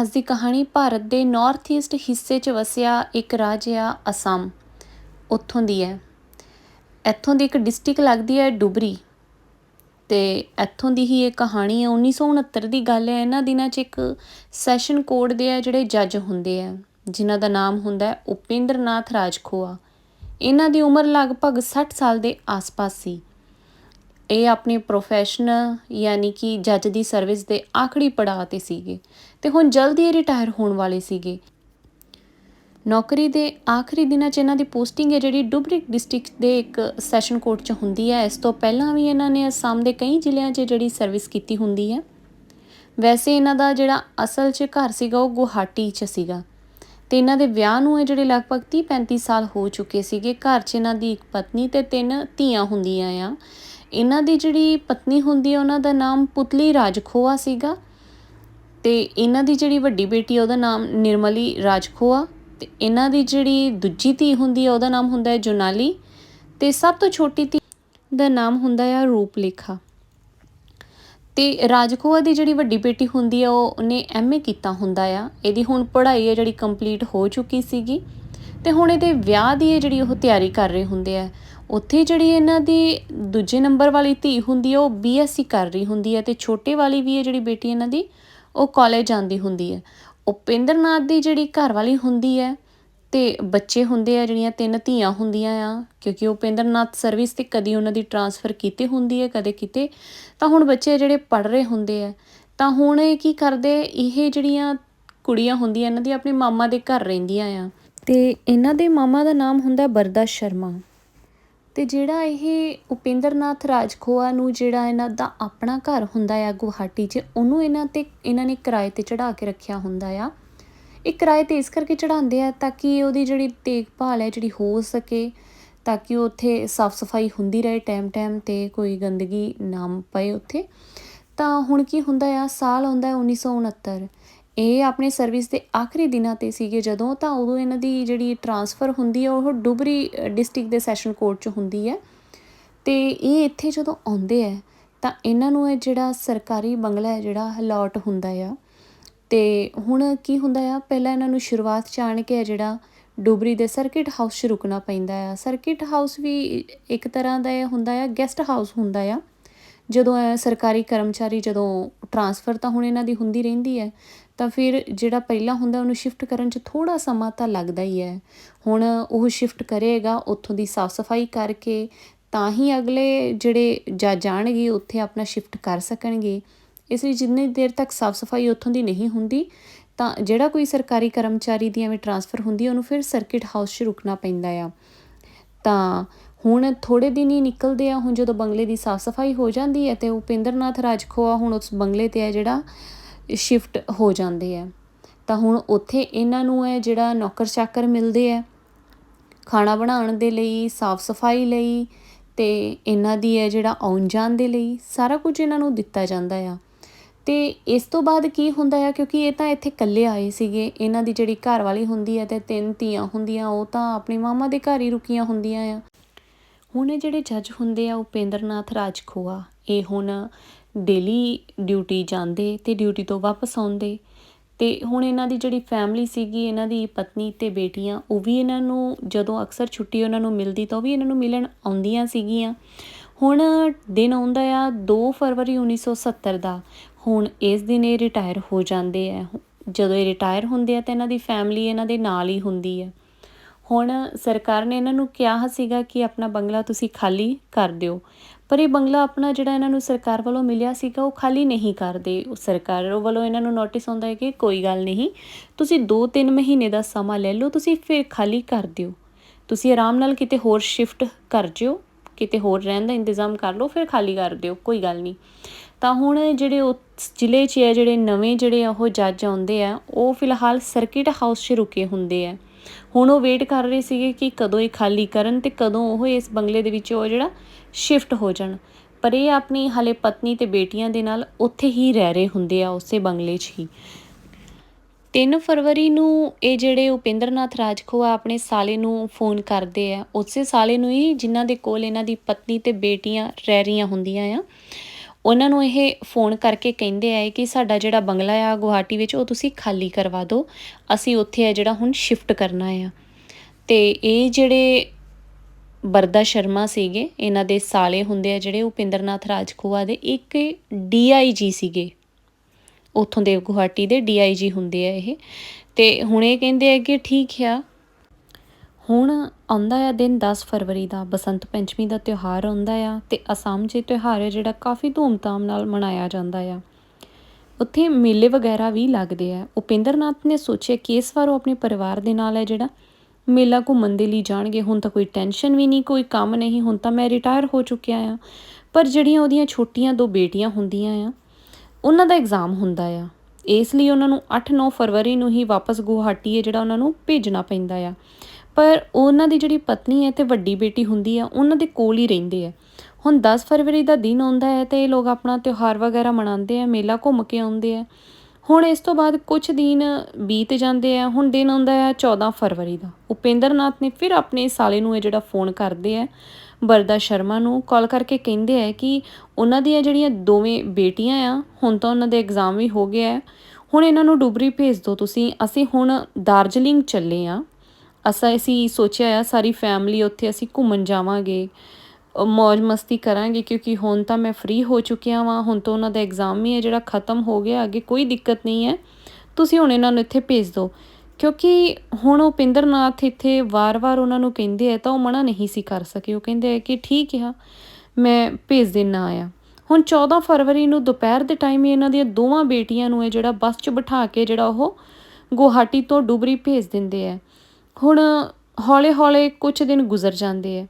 ਅੱਜ ਦੀ ਕਹਾਣੀ ਭਾਰਤ ਦੇ ਨਾਰਥ ਈਸਟ ਹਿੱਸੇ 'ਚ ਵਸਿਆ ਇੱਕ ਰਾਜ ਆ ਅਸਾਮ। ਉੱਥੋਂ ਦੀ ਹੈ। ਇੱਥੋਂ ਦੀ ਇੱਕ ਡਿਸਟ੍ਰਿਕਟ ਲੱਗਦੀ ਹੈ ਡੁਬਰੀ। ਤੇ ਇੱਥੋਂ ਦੀ ਹੀ ਇਹ ਕਹਾਣੀ ਹੈ। 1969 ਦੀ ਗੱਲ ਹੈ। ਇਹਨਾਂ ਦਿਨਾਂ 'ਚ ਇੱਕ ਸੈਸ਼ਨ ਕੋਰਟ ਦੇ ਆ ਜਿਹੜੇ ਜੱਜ ਹੁੰਦੇ ਆ, ਜਿਨ੍ਹਾਂ ਦਾ ਨਾਮ ਹੁੰਦਾ ਹੈ ਉਪਿੰਦਰ ਨਾਥ ਰਾਜਖੋਆ। ਇਹਨਾਂ ਦੀ ਉਮਰ ਲਗਭਗ 60 ਸਾਲ ਦੇ ਆਸ-ਪਾਸ ਸੀ। ਇਹ ਆਪਣੇ ਪ੍ਰੋਫੈਸ਼ਨ ਯਾਨੀ ਕਿ ਜੱਜ ਦੀ ਸਰਵਿਸ ਦੇ ਆਖਰੀ ਪੜਾਅ ਤੇ ਸੀਗੇ ਤੇ ਹੁਣ ਜਲਦੀ ਹੀ ਰਿਟਾਇਰ ਹੋਣ ਵਾਲੇ ਸੀਗੇ। ਨੌਕਰੀ ਦੇ ਆਖਰੀ ਦਿਨਾਂ 'ਚ ਇਹਨਾਂ ਦੀ ਪੋਸਟਿੰਗ ਹੈ ਜਿਹੜੀ ਡੁਬਰੀ ਡਿਸਟ੍ਰਿਕਟ ਦੇ ਇੱਕ ਸੈਸ਼ਨ ਕੋਰਟ 'ਚ ਹੁੰਦੀ ਹੈ। ਇਸ ਤੋਂ ਪਹਿਲਾਂ ਵੀ ਇਹਨਾਂ ਨੇ ਅਸਾਮ ਦੇ ਕਈ ਜ਼ਿਲ੍ਹਿਆਂ 'ਚ ਜਿਹੜੀ ਸਰਵਿਸ ਕੀਤੀ ਹੁੰਦੀ ਹੈ। ਵੈਸੇ ਇਹਨਾਂ ਦਾ ਜਿਹੜਾ ਅਸਲ 'ਚ ਘਰ ਸੀਗਾ ਉਹ ਗੁਹਾਟੀ 'ਚ ਸੀਗਾ। ਤੇ ਇਹਨਾਂ ਦੇ ਵਿਆਹ ਨੂੰ ਇਹ ਜਿਹੜੇ ਲਗਭਗ 30 35 ਸਾਲ ਹੋ ਚੁੱਕੇ ਸੀਗੇ। ਘਰ 'ਚ ਇਹਨਾਂ ਦੀ ਇੱਕ ਪਤਨੀ ਤੇ ਤਿੰਨ ਧੀਆਂ ਹੁੰਦੀਆਂ ਆ। ਇਹਨਾਂ ਦੀ ਜਿਹੜੀ ਪਤਨੀ ਹੁੰਦੀ ਹੈ, ਉਹਨਾਂ ਦਾ ਨਾਮ ਪੁਤਲੀ ਰਾਜਖੋਆ ਸੀਗਾ ਤੇ ਇਹਨਾਂ ਦੀ ਜਿਹੜੀ ਵੱਡੀ ਬੇਟੀ ਉਹਦਾ ਨਾਮ ਨਿਰਮਲੀ ਰਾਜਖੋਆ ਤੇ ਇਹਨਾਂ ਦੀ ਜਿਹੜੀ ਦੂਜੀ ਧੀ ਹੁੰਦੀ ਹੈ ਉਹਦਾ ਨਾਮ ਹੁੰਦਾ ਹੈ ਜੋਨਾਲੀ ਤੇ ਸਭ ਤੋਂ ਛੋਟੀ ਧੀ ਦਾ ਨਾਮ ਹੁੰਦਾ ਹੈ ਰੂਪਲੇਖਾ ਤੇ ਰਾਜਖੋਆ ਦੀ ਜਿਹੜੀ ਵੱਡੀ ਬੇਟੀ ਹੁੰਦੀ ਆ, ਉਹ ਉਹਨੇ ਐਮਏ ਕੀਤਾ ਹੁੰਦਾ ਆ। ਇਹਦੀ ਹੁਣ ਪੜ੍ਹਾਈ ਹੈ ਜਿਹੜੀ ਕੰਪਲੀਟ ਹੋ ਚੁੱਕੀ ਸੀਗੀ ਤੇ ਹੁਣ ਇਹਦੇ ਵਿਆਹ ਦੀ ਹੈ ਜਿਹੜੀ ਉਹ ਤਿਆਰੀ ਕਰ ਰਹੇ ਹੁੰਦੇ ਆ। ਉੱਥੇ ਜਿਹੜੀ ਇਹਨਾਂ ਦੀ ਦੂਜੇ ਨੰਬਰ ਵਾਲੀ ਧੀ ਹੁੰਦੀ ਹੈ, ਉਹ ਬੀਐਸਸੀ ਕਰ ਰਹੀ ਹੁੰਦੀ ਹੈ ਤੇ ਛੋਟੇ ਵਾਲੀ ਵੀ ਹੈ, ਜਿਹੜੀ ਬੇਟੀ ਇਹਨਾਂ ਦੀ, ਉਹ ਕਾਲਜ ਜਾਂਦੀ ਹੁੰਦੀ ਹੈ। ਉਪਿੰਦਰਨਾਥ ਦੀ ਜਿਹੜੀ ਘਰ ਵਾਲੀ ਹੁੰਦੀ ਹੈ ਤੇ ਬੱਚੇ ਹੁੰਦੇ ਆ, ਜਿਹੜੀਆਂ ਤਿੰਨ ਧੀਆਂ ਹੁੰਦੀਆਂ ਆ, ਕਿਉਂਕਿ ਉਪਿੰਦਰਨਾਥ ਸਰਵਿਸ ਤੇ ਕਦੀ ਉਹਨਾਂ ਦੀ ਟਰਾਂਸਫਰ ਕੀਤੇ ਹੁੰਦੀ ਹੈ, ਕਦੇ ਕਿਤੇ, ਤਾਂ ਹੁਣ ਬੱਚੇ ਜਿਹੜੇ ਪੜ ਰਹੇ ਹੁੰਦੇ ਆ, ਤਾਂ ਹੁਣ ਇਹ ਕੀ ਕਰਦੇ, ਇਹ ਜਿਹੜੀਆਂ ਕੁੜੀਆਂ ਹੁੰਦੀਆਂ, ਇਹਨਾਂ ਦੀ ਆਪਣੇ ਮਾਮਾ ਦੇ ਘਰ ਰਹਿੰਦੀਆਂ ਆ। ਤੇ ਇਹਨਾਂ ਦੇ ਮਾਮਾ ਦਾ ਨਾਮ ਹੁੰਦਾ ਬਰਦਾ ਸ਼ਰਮਾ। ਤੇ ਜਿਹੜਾ ਇਹ ਉਪਿੰਦਰਨਾਥ ਰਾਜਖੋਆ ਨੂੰ ਜਿਹੜਾ ਇਹਨਾਂ ਦਾ ਆਪਣਾ ਘਰ ਹੁੰਦਾ ਆ ਗੁਹਾਟੀ 'ਚ, ਉਹਨੂੰ ਇਹਨਾਂ ਤੇ, ਇਹਨਾਂ ਨੇ ਕਿਰਾਏ ਤੇ ਚੜਾ ਕੇ ਰੱਖਿਆ ਹੁੰਦਾ ਆ। ਇਹ ਕਿਰਾਏ ਤੇ ਇਸ ਕਰਕੇ ਚੜਾਉਂਦੇ ਆ ਤਾਂ ਕਿ ਉਹਦੀ ਜਿਹੜੀ ਦੇਖਭਾਲ ਹੈ, ਜਿਹੜੀ ਹੋ ਸਕੇ, ਤਾਂ ਕਿ ਉੱਥੇ ਸਾਫ਼ ਸਫ਼ਾਈ ਹੁੰਦੀ ਰਹੇ ਟਾਈਮ ਟਾਈਮ ਤੇ ਕੋਈ ਗੰਦਗੀ ਨਾ ਪਏ ਉੱਥੇ। ਤਾਂ ਹੁਣ ਕੀ ਹੁੰਦਾ ਆ, ਸਾਲ ਆਉਂਦਾ 1969 ਇਹ ਆਪਣੇ ਸਰਵਿਸ ਦੇ ਆਖਰੀ ਦਿਨਾਂ ਤੇ ਸੀਗੇ ਜਦੋਂ, ਤਾਂ ਉਦੋਂ ਇਹਨਾਂ ਦੀ ਜਿਹੜੀ ਟਰਾਂਸਫਰ ਹੁੰਦੀ ਹੈ ਉਹ ਡੁਬਰੀ ਡਿਸਟ੍ਰਿਕਟ ਦੇ ਸੈਸ਼ਨ ਕੋਰਟ 'ਚ ਹੁੰਦੀ ਹੈ ਤੇ ਇਹ ਇੱਥੇ ਜਦੋਂ ਆਉਂਦੇ ਆ, ਤਾਂ ਇਹਨਾਂ ਨੂੰ ਇਹ ਜਿਹੜਾ ਸਰਕਾਰੀ ਬੰਗਲਾ ਹੈ, ਜਿਹੜਾ ਅਲਾਟ ਹੁੰਦਾ ਆ, ਤੇ ਹੁਣ ਕੀ ਹੁੰਦਾ ਆ, ਪਹਿਲਾਂ ਇਹਨਾਂ ਨੂੰ ਸ਼ੁਰੂਆਤ 'ਚ ਆਣ ਕੇ ਜਿਹੜਾ ਡੁਬਰੀ ਦੇ ਸਰਕਿਟ ਹਾਊਸ 'ਚ ਰੁਕਣਾ ਪੈਂਦਾ ਆ। ਸਰਕਿਟ ਹਾਊਸ ਵੀ ਇੱਕ ਤਰ੍ਹਾਂ ਦਾ ਇਹ ਹੁੰਦਾ ਆ ਗੈਸਟ ਹਾਊਸ ਹੁੰਦਾ ਆ। ਜਦੋਂ ਸਰਕਾਰੀ ਕਰਮਚਾਰੀ ਜਦੋਂ ਟਰਾਂਸਫਰ ਤਾਂ ਹੁਣ ਇਹਨਾਂ ਦੀ ਹੁੰਦੀ ਰਹਿੰਦੀ ਹੈ ਤਾਂ ਫਿਰ ਜਿਹੜਾ ਪਹਿਲਾਂ ਹੁੰਦਾ ਉਹਨੂੰ ਸ਼ਿਫਟ ਕਰਨ 'ਚ ਥੋੜਾ ਸਮਾਂ ਤਾਂ ਲੱਗਦਾ ਹੀ ਹੈ। ਹੁਣ ਉਹ ਸ਼ਿਫਟ ਕਰੇਗਾ ਉੱਥੋਂ ਦੀ ਸਾਫ਼ ਸਫ਼ਾਈ ਕਰਕੇ, ਤਾਂ ਹੀ ਅਗਲੇ ਜਿਹੜੇ ਜਾ ਜਾਣਗੇ ਉੱਥੇ ਆਪਣਾ ਸ਼ਿਫਟ ਕਰ ਸਕਣਗੇ। ਇਸ ਲਈ ਜਿੰਨੀ ਦੇਰ ਤੱਕ ਸਾਫ਼ ਸਫ਼ਾਈ ਉੱਥੋਂ ਦੀ ਨਹੀਂ ਹੁੰਦੀ, ਤਾਂ ਜਿਹੜਾ ਕੋਈ ਸਰਕਾਰੀ ਕਰਮਚਾਰੀ ਦੀ ਐਵੇਂ ਟਰਾਂਸਫਰ ਹੁੰਦੀ ਉਹਨੂੰ ਫਿਰ ਸਰਕਿਟ ਹਾਊਸ 'ਚ ਰੁਕਣਾ ਪੈਂਦਾ ਆ। ਤਾਂ ਹੁਣ ਥੋੜੇ ਦਿਨ ਹੀ ਨਿਕਲਦੇ ਆ, ਹੁਣ ਜਦੋਂ ਬੰਗਲੇ ਦੀ ਸਾਫ਼ ਸਫ਼ਾਈ ਹੋ ਜਾਂਦੀ ਹੈ ਤੇ ਉਪਿੰਦਰਨਾਥ ਰਾਜਖੋਆ ਹੁਣ ਉਸ ਬੰਗਲੇ ਤੇ ਆ ਜਿਹੜਾ ਸ਼ਿਫਟ ਹੋ ਜਾਂਦੇ ਆ। ਤਾਂ ਹੁਣ ਉੱਥੇ ਇਹਨਾਂ ਨੂੰ ਹੈ ਜਿਹੜਾ ਨੌਕਰ ਚਾਕਰ ਮਿਲਦੇ ਹੈ ਖਾਣਾ ਬਣਾਉਣ ਦੇ ਲਈ, ਸਾਫ਼ ਸਫ਼ਾਈ ਲਈ ਤੇ ਇਹਨਾਂ ਦੀ ਹੈ ਜਿਹੜਾ ਆਉਣ ਜਾਣ ਦੇ ਲਈ ਸਾਰਾ ਕੁਝ ਇਹਨਾਂ ਨੂੰ ਦਿੱਤਾ ਜਾਂਦਾ ਆ। ਤੇ ਇਸ ਤੋਂ ਬਾਅਦ ਕੀ ਹੁੰਦਾ ਆ ਕਿਉਂਕਿ ਇਹ ਤਾਂ ਇੱਥੇ ਇਕੱਲੇ ਆਏ ਸੀਗੇ, ਇਹਨਾਂ ਦੀ ਜਿਹੜੀ ਘਰ ਵਾਲੀ ਹੁੰਦੀ ਹੈ ਤੇ ਤਿੰਨ ਧੀਆਂ ਹੁੰਦੀਆਂ, ਉਹ ਤਾਂ ਆਪਣੇ ਮਾਮਾ ਦੇ ਘਰ ਹੀ ਰੁਕੀਆਂ ਹੁੰਦੀਆਂ ਆ। ਹੁਣ ਇਹ ਜਿਹੜੇ ਜੱਜ ਹੁੰਦੇ ਆ ਉਪੇਂਦਰਨਾਥ ਰਾਜਖੋਆ, ਇਹ ਹੁਣ ਡੇਲੀ ਡਿਊਟੀ ਜਾਂਦੇ ਤੇ ਡਿਊਟੀ ਤੋਂ ਵਾਪਸ ਆਉਂਦੇ। ਤੇ ਹੁਣ ਇਹਨਾਂ ਦੀ ਜਿਹੜੀ ਫੈਮਿਲੀ ਸੀਗੀ, ਇਹਨਾਂ ਦੀ ਪਤਨੀ ਤੇ ਬੇਟੀਆਂ, ਉਹ ਵੀ ਇਹਨਾਂ ਨੂੰ ਜਦੋਂ ਅਕਸਰ ਛੁੱਟੀ ਉਹਨਾਂ ਨੂੰ ਮਿਲਦੀ ਤਾਂ ਉਹ ਵੀ ਇਹਨਾਂ ਨੂੰ ਮਿਲਣ ਆਉਂਦੀਆਂ ਸੀਗੀਆਂ। ਹੁਣ ਦਿਨ ਆਉਂਦਾ ਆ 2 ਫਰਵਰੀ 1970 ਦਾ। ਹੁਣ ਇਸ ਦਿਨ ਇਹ ਰਿਟਾਇਰ ਹੋ ਜਾਂਦੇ ਆ। ਜਦੋਂ ਇਹ ਰਿਟਾਇਰ ਹੁੰਦੇ ਆ ਤਾਂ ਇਹਨਾਂ ਦੀ ਫੈਮਿਲੀ ਇਹਨਾਂ ਦੇ ਨਾਲ ਹੀ ਹੁੰਦੀ ਹੈ ਹੁਣ ਸਰਕਾਰ ਨੇ ਇਹਨਾਂ ਨੂੰ ਕਿਹਾ ਸੀਗਾ ਕਿ ਆਪਣਾ ਬੰਗਲਾ ਤੁਸੀਂ ਖਾਲੀ ਕਰ ਦਿਓ। ਪਰ ਇਹ ਬੰਗਲਾ ਆਪਣਾ ਜਿਹੜਾ ਇਹਨਾਂ ਨੂੰ ਸਰਕਾਰ ਵੱਲੋਂ ਮਿਲਿਆ ਸੀਗਾ, ਉਹ ਖਾਲੀ ਨਹੀਂ ਕਰਦੇ। ਸਰਕਾਰ ਵੱਲੋਂ ਇਹਨਾਂ ਨੂੰ ਨੋਟਿਸ ਆਉਂਦਾ ਹੈ ਕਿ ਕੋਈ ਗੱਲ ਨਹੀਂ, ਤੁਸੀਂ 2-3 ਮਹੀਨੇ ਦਾ ਸਮਾਂ ਲੈ ਲਓ, ਤੁਸੀਂ ਫਿਰ ਖਾਲੀ ਕਰ ਦਿਓ। ਤੁਸੀਂ ਆਰਾਮ ਨਾਲ ਕਿਤੇ ਹੋਰ ਸ਼ਿਫਟ ਕਰ ਜਿਓ, ਕਿਤੇ ਹੋਰ ਰਹਿਣ ਦਾ ਇੰਤਜ਼ਾਮ ਕਰ ਲਓ, ਫਿਰ ਖਾਲੀ ਕਰ ਦਿਓ, ਕੋਈ ਗੱਲ ਨਹੀਂ। ਤਾਂ ਹੁਣ ਜਿਹੜੇ ਉਸ ਜ਼ਿਲ੍ਹੇ 'ਚ ਹੈ ਜਿਹੜੇ ਨਵੇਂ ਜਿਹੜੇ ਉਹ ਜੱਜ ਆਉਂਦੇ ਆ, ਉਹ ਫਿਲਹਾਲ ਸਰਕਿਟ ਹਾਊਸ 'ਚ ਰੁਕੇ ਹੁੰਦੇ ਆ। ਹੁਣ ਉਹ ਵੇਟ ਕਰ ਰਹੇ ਸੀਗੇ ਕਿ ਕਦੋਂ ਇਹ ਖਾਲੀ ਕਰਨ ਤੇ ਕਦੋਂ ਉਹ ਇਸ ਬੰਗਲੇ ਦੇ ਵਿੱਚ ਉਹ ਜਿਹੜਾ ਸ਼ਿਫਟ ਹੋ ਜਾਣ। ਪਰ ਇਹ ਆਪਣੀ ਹਲੇ ਪਤਨੀ ਤੇ ਬੇਟੀਆਂ ਦੇ ਨਾਲ ਉੱਥੇ ਹੀ ਰਹਿ ਰਹੇ ਹੁੰਦੇ ਆ, ਉਸੇ ਬੰਗਲੇ 'ਚ ਹੀ। 3 ਫਰਵਰੀ ਨੂੰ ਇਹ ਜਿਹੜੇ ਉਪਿੰਦਰਨਾਥ ਰਾਜਖੋਆ ਆਪਣੇ ਸਾਲੇ ਨੂੰ ਫੋਨ ਕਰਦੇ ਆ, ਉਸੇ ਸਾਲੇ ਨੂੰ ਹੀ ਜਿਨ੍ਹਾਂ ਦੇ ਕੋਲ ਇਹਨਾਂ ਦੀ ਪਤਨੀ ਤੇ ਬੇਟੀਆਂ ਰਹਿ ਰਹੀਆਂ ਹੁੰਦੀਆਂ ਆ ਉਹਨਾਂ ਨੂੰ ਇਹ ਫੋਨ ਕਰਕੇ ਕਹਿੰਦੇ ਆ ਕਿ ਸਾਡਾ ਜਿਹੜਾ ਬੰਗਲਾ ਆ ਗੁਹਾਟੀ ਵਿੱਚ, ਉਹ ਤੁਸੀਂ ਖਾਲੀ ਕਰਵਾ ਦਿਓ। ਅਸੀਂ ਉੱਥੇ ਆ ਜਿਹੜਾ ਹੁਣ ਸ਼ਿਫਟ ਕਰਨਾ ਆ। ਤੇ ਇਹ ਜਿਹੜੇ ਬਰਦਾ ਸ਼ਰਮਾ ਸੀਗੇ, ਇਹਨਾਂ ਦੇ ਸਾਲੇ ਹੁੰਦੇ ਆ ਜਿਹੜੇ ਉਪਿੰਦਰਨਾਥ ਰਾਜਖੋਆ ਦੇ ਇੱਕ ਡੀਆਈਜੀ ਸੀਗੇ। ਉੱਥੋਂ ਦੇ ਗੁਹਾਟੀ ਦੇ ਡੀਆਈਜੀ ਹੁੰਦੇ ਆ ਇਹ। ਤੇ ਹੁਣ ਇਹ ਕਹਿੰਦੇ ਆ ਕਿ ਠੀਕ ਆ ਹੁਣ ਆਉਂਦਾ ਆ ਦਿਨ 10 ਫਰਵਰੀ ਦਾ, ਬਸੰਤ ਪੰਚਮੀ ਦਾ ਤਿਉਹਾਰ ਆਉਂਦਾ ਆ ਤੇ ਅਸਾਮ 'ਚ ਇਹ ਤਿਉਹਾਰ ਹੈ ਜਿਹੜਾ ਕਾਫੀ ਧੂਮਧਾਮ ਨਾਲ ਮਨਾਇਆ ਜਾਂਦਾ ਆ। ਉੱਥੇ ਮੇਲੇ ਵਗੈਰਾ ਵੀ ਲੱਗਦੇ ਆ। ਉਪਿੰਦਰਨਾਥ ਨੇ ਸੋਚਿਆ ਕਿ ਇਸ ਵਾਰ ਉਹ ਆਪਣੇ ਪਰਿਵਾਰ ਦੇ ਨਾਲ ਹੈ ਜਿਹੜਾ ਮੇਲਾ ਘੁੰਮਣ ਦੇ ਲਈ ਜਾਣਗੇ। ਹੁਣ ਤਾਂ ਕੋਈ ਟੈਨਸ਼ਨ ਵੀ ਨਹੀਂ, ਕੋਈ ਕੰਮ ਨਹੀਂ, ਹੁਣ ਤਾਂ ਮੈਂ ਰਿਟਾਇਰ ਹੋ ਚੁੱਕਿਆ ਆ। ਪਰ ਜਿਹੜੀਆਂ ਉਹਦੀਆਂ ਛੋਟੀਆਂ ਦੋ ਬੇਟੀਆਂ ਹੁੰਦੀਆਂ ਆ, ਉਹਨਾਂ ਦਾ ਐਗਜ਼ਾਮ ਹੁੰਦਾ ਆ। ਇਸ ਲਈ ਉਹਨਾਂ ਨੂੰ 8-9 ਫਰਵਰੀ ਨੂੰ ਹੀ ਵਾਪਸ ਗੁਹਾਟੀ ਹੈ ਜਿਹੜਾ ਉਹਨਾਂ ਨੂੰ ਭੇਜਣਾ ਪੈਂਦਾ ਆ। ਪਰ ਉਹਨਾਂ ਦੀ ਜਿਹੜੀ ਪਤਨੀ ਹੈ ਤੇ ਵੱਡੀ ਬੇਟੀ ਹੁੰਦੀ ਆ ਉਹਨਾਂ ਦੇ ਕੋਲ ਹੀ ਰਹਿੰਦੇ ਆ ਹੁਣ 10 ਫਰਵਰੀ ਦਾ ਦਿਨ ਆਉਂਦਾ ਹੈ ਤੇ ਇਹ ਲੋਕ ਆਪਣਾ ਤਿਉਹਾਰ ਵਗੈਰਾ ਮਨਾਉਂਦੇ ਆ ਮੇਲਾ ਘੁੰਮ ਕੇ ਆਉਂਦੇ ਆ ਹੁਣ ਇਸ ਤੋਂ ਬਾਅਦ ਕੁਝ ਦਿਨ ਬੀਤ ਜਾਂਦੇ ਆ ਹੁਣ ਦਿਨ ਆਉਂਦਾ ਹੈ 14 ਫਰਵਰੀ ਦਾ। ਉਪਿੰਦਰਨਾਥ ਨੇ ਫਿਰ ਆਪਣੇ ਸਾਲੇ ਨੂੰ ਇਹ ਜਿਹੜਾ ਫੋਨ ਕਰਦੇ ਆ ਬਰਦਾ ਸ਼ਰਮਾ ਨੂੰ ਕਾਲ ਕਰਕੇ ਕਹਿੰਦੇ ਆ ਕਿ ਉਹਨਾਂ ਦੀਆਂ ਜਿਹੜੀਆਂ ਦੋਵੇਂ ਬੇਟੀਆਂ ਆ, ਹੁਣ ਤਾਂ ਉਹਨਾਂ ਦੇ ਐਗਜ਼ਾਮ ਵੀ ਹੋ ਗਿਆ ਹੈ। ਹੁਣ ਇਹਨਾਂ ਨੂੰ ਡੁਬਰੀ ਭੇਜ ਦਿਓ ਤੁਸੀਂ, ਅਸੀਂ ਹੁਣ ਦਾਰਜਲਿੰਗ ਚੱਲੇ ਆ ਅਸਾਂ ਅਸੀਂ ਸੋਚਿਆ ਆ, ਸਾਰੀ ਫੈਮਿਲੀ ਉੱਥੇ ਅਸੀਂ ਘੁੰਮਣ ਜਾਵਾਂਗੇ ਮौज ਮਸਤੀ ਕਰਾਂਗੇ, ਕਿਉਂਕਿ ਹੁਣ ਤਾਂ ਮੈਂ ਫ੍ਰੀ ਹੋ ਚੁੱਕਿਆ ਵਾਂ, ਹੁਣ ਤਾਂ ਉਹਨਾਂ ਦਾ ਐਗਜ਼ਾਮ ਹੀ ਹੈ, ਜਿਹੜਾ ਖਤਮ ਹੋ ਗਿਆ, ਅੱਗੇ ਕੋਈ ਦਿੱਕਤ ਨਹੀਂ ਹੈ। ਤੁਸੀਂ ਹੁਣ ਇਹਨਾਂ ਨੂੰ ਇੱਥੇ ਭੇਜ ਦਿਓ, ਕਿਉਂਕਿ ਹੁਣ ਉਹ ਪਿੰਦਰਨਾਥ ਇੱਥੇ ਵਾਰ-ਵਾਰ ਉਹਨਾਂ ਨੂੰ ਕਹਿੰਦੇ ਆ, ਤਾਂ ਉਹ ਮਨਾ ਨਹੀਂ ਸੀ ਕਰ ਸਕੇ, ਉਹ ਕਹਿੰਦੇ ਆ ਕਿ ਠੀਕ ਆ, ਮੈਂ ਭੇਜ ਦੇਣਾ ਆ। ਹੁਣ 14 ਫਰਵਰੀ ਨੂੰ ਦੁਪਹਿਰ ਦੇ ਟਾਈਮ ਹੀ ਇਹਨਾਂ ਦੀਆਂ ਦੋਵਾਂ ਬੇਟੀਆਂ ਨੂੰ ਇਹ ਜਿਹੜਾ ਬੱਸ 'ਚ ਬਿਠਾ ਕੇ ਜਿਹੜਾ ਉਹ ਗੁਹਾਟੀ ਤੋਂ ਡੁਬਰੀ ਭੇਜ ਦਿੰਦੇ ਆ। ਹੁਣ ਹੌਲੇ-ਹੌਲੇ ਕੁਝ ਦਿਨ ਗੁਜ਼ਰ ਜਾਂਦੇ ਆ।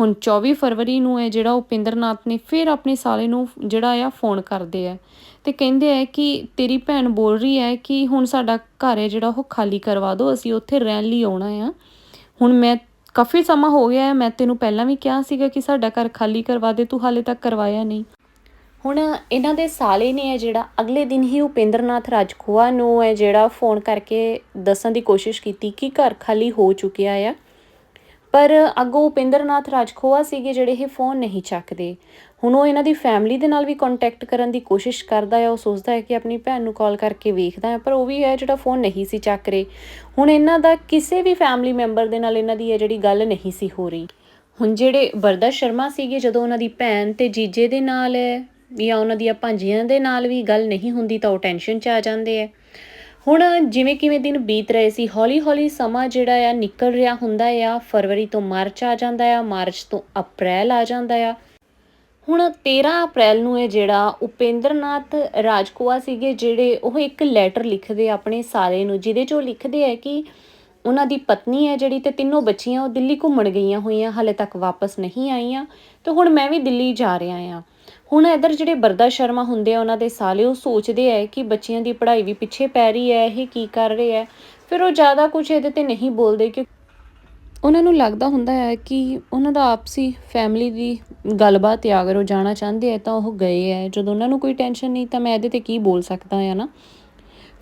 ਹੁਣ 24 ਫਰਵਰੀ ਨੂੰ ਹੈ ਜਿਹੜਾ ਉਪਿੰਦਰਨਾਥ ਨੇ ਫਿਰ ਆਪਣੇ ਸਾਲੇ ਨੂੰ ਜਿਹੜਾ ਆ ਫੋਨ ਕਰਦੇ ਆ ਤੇ ਕਹਿੰਦੇ ਆ ਕਿ ਤੇਰੀ ਭੈਣ ਬੋਲ ਰਹੀ ਹੈ ਕਿ ਹੁਣ ਸਾਡਾ ਘਰ ਹੈ ਜਿਹੜਾ ਉਹ ਖਾਲੀ ਕਰਵਾ ਦਿਓ ਅਸੀਂ ਉੱਥੇ ਰਹਿਣ ਲਈ ਆਉਣਾ ਆ। ਹੁਣ ਮੈਂ ਕਾਫੀ ਸਮਾਂ ਹੋ ਗਿਆ ਹੈ ਮੈਂ ਤੈਨੂੰ ਪਹਿਲਾਂ ਵੀ ਕਿਹਾ ਸੀਗਾ ਕਿ ਸਾਡਾ ਘਰ ਖਾਲੀ ਕਰਵਾ ਦੇ, ਤੂੰ ਹਾਲੇ ਤੱਕ ਕਰਵਾਇਆ ਨਹੀਂ। ਹੁਣ ਇਹਨਾਂ ਦੇ ਸਾਲੇ ਨੇ ਹੈ ਜਿਹੜਾ ਅਗਲੇ ਦਿਨ ਹੀ ਉਪਿੰਦਰਨਾਥ ਰਾਜਖੋਆ ਨੂੰ ਹੈ ਜਿਹੜਾ ਫੋਨ ਕਰਕੇ ਦੱਸਣ ਦੀ ਕੋਸ਼ਿਸ਼ ਕੀਤੀ ਕਿ ਘਰ ਖਾਲੀ ਹੋ ਚੁੱਕਿਆ ਆ। ਪਰ ਅੱਗੋਂ ਉਪਿੰਦਰਨਾਥ ਰਾਜਖੋਆ ਸੀਗੇ ਜਿਹੜੇ ਇਹ ਫੋਨ ਨਹੀਂ ਚੱਕਦੇ। ਹੁਣ ਉਹ ਇਹਨਾਂ ਦੀ ਫੈਮਿਲੀ ਦੇ ਨਾਲ ਵੀ ਕੰਟੈਕਟ ਕਰਨ ਦੀ ਕੋਸ਼ਿਸ਼ ਕਰਦਾ ਹੈ ਉਹ ਸੋਚਦਾ ਹੈ ਕਿ ਆਪਣੀ ਭੈਣ ਨੂੰ ਕਾਲ ਕਰਕੇ ਵੇਖਦਾ ਹੈ ਪਰ ਉਹ ਵੀ ਹੈ ਜਿਹੜਾ ਫੋਨ ਨਹੀਂ ਸੀ ਚੱਕ ਰਹੇ। ਹੁਣ ਇਹਨਾਂ ਦਾ ਕਿਸੇ ਵੀ ਫੈਮਿਲੀ ਮੈਂਬਰ ਦੇ ਨਾਲ ਇਹਨਾਂ ਦੀ ਇਹ ਜਿਹੜੀ ਗੱਲ ਨਹੀਂ ਸੀ ਹੋ ਰਹੀ। ਹੁਣ ਜਿਹੜੇ ਵਰਦਾ ਸ਼ਰਮਾ ਸੀਗੇ ਜਦੋਂ ਉਹਨਾਂ ਦੀ ਭੈਣ ਤੇ ਜੀਜੇ ਦੇ ਨਾਲ ਜਾਂ ਉਹਨਾਂ ਦੀਆਂ ਭਾਂਜੀਆਂ ਦੇ ਨਾਲ ਵੀ ਗੱਲ ਨਹੀਂ ਹੁੰਦੀ ਤਾਂ ਉਹ ਟੈਨਸ਼ਨ 'ਚ ਆ ਜਾਂਦੇ ਆ। ਹੁਣ ਜਿਵੇਂ ਕਿਵੇਂ ਦਿਨ ਬੀਤ ਰਹੇ ਸੀ, ਹੌਲੀ ਹੌਲੀ ਸਮਾਂ ਜਿਹੜਾ ਆ ਨਿਕਲ ਰਿਹਾ ਹੁੰਦਾ ਆ। ਫਰਵਰੀ ਤੋਂ ਮਾਰਚ ਆ ਜਾਂਦਾ ਆ, ਮਾਰਚ ਤੋਂ ਅਪ੍ਰੈਲ ਆ ਜਾਂਦਾ ਆ। ਹੁਣ 13 ਅਪ੍ਰੈਲ ਨੂੰ ਇਹ ਜਿਹੜਾ ਉਪੇਂਦਰਨਾਥ ਰਾਜਕੋਆ ਸੀਗੇ, ਜਿਹੜੇ ਉਹ ਇੱਕ ਲੈਟਰ ਲਿਖਦੇ ਆਪਣੇ ਸਾਰੇ ਨੂੰ, ਜਿਹਦੇ 'ਚ ਉਹ ਲਿਖਦੇ ਆ ਕਿ ਉਹਨਾਂ ਦੀ ਪਤਨੀ ਹੈ ਜਿਹੜੀ ਤੇ ਤਿੰਨੋਂ ਬੱਚੀਆਂ ਉਹ ਦਿੱਲੀ ਘੁੰਮਣ ਗਈਆਂ ਹੋਈਆਂ, ਹਾਲੇ ਤੱਕ ਵਾਪਸ ਨਹੀਂ ਆਈਆਂ। ਤੇ ਹੁਣ ਮੈਂ ਵੀ ਦਿੱਲੀ ਜਾ ਰਿਹਾ ਆ। ਹੁਣ ਇਧਰ ਜਿਹੜੇ ਬਰਦਾ ਸ਼ਰਮਾ ਹੁੰਦੇ ਆ, ਉਹਨਾਂ ਦੇ ਸਾਲੇ, ਉਹ ਸੋਚਦੇ ਆ ਕਿ ਬੱਚਿਆਂ ਦੀ ਪੜ੍ਹਾਈ ਵੀ ਪਿੱਛੇ ਪੈ ਰਹੀ ਹੈ, ਇਹ ਕੀ ਕਰ ਰਹੇ ਹੈ ਫਿਰ ਉਹ ਜ਼ਿਆਦਾ ਕੁਝ ਇਹਦੇ ਤੇ ਨਹੀਂ ਬੋਲਦੇ ਕਿ ਉਹਨਾਂ ਨੂੰ ਲੱਗਦਾ ਹੁੰਦਾ ਹੈ ਕਿ ਉਹਨਾਂ ਦਾ ਆਪਸੀ ਫੈਮਿਲੀ ਦੀ ਗੱਲਬਾਤ ਆ ਅਗਰ ਉਹ ਜਾਣਾ ਚਾਹੁੰਦੇ ਆ, ਤਾਂ ਉਹ ਗਏ ਆ। ਜਦੋਂ ਉਹਨਾਂ ਨੂੰ ਕੋਈ ਟੈਨਸ਼ਨ ਨਹੀਂ, ਤਾਂ ਮੈਂ ਇਹਦੇ ਤੇ ਕੀ ਬੋਲ ਸਕਦਾ ਆ ਨਾ?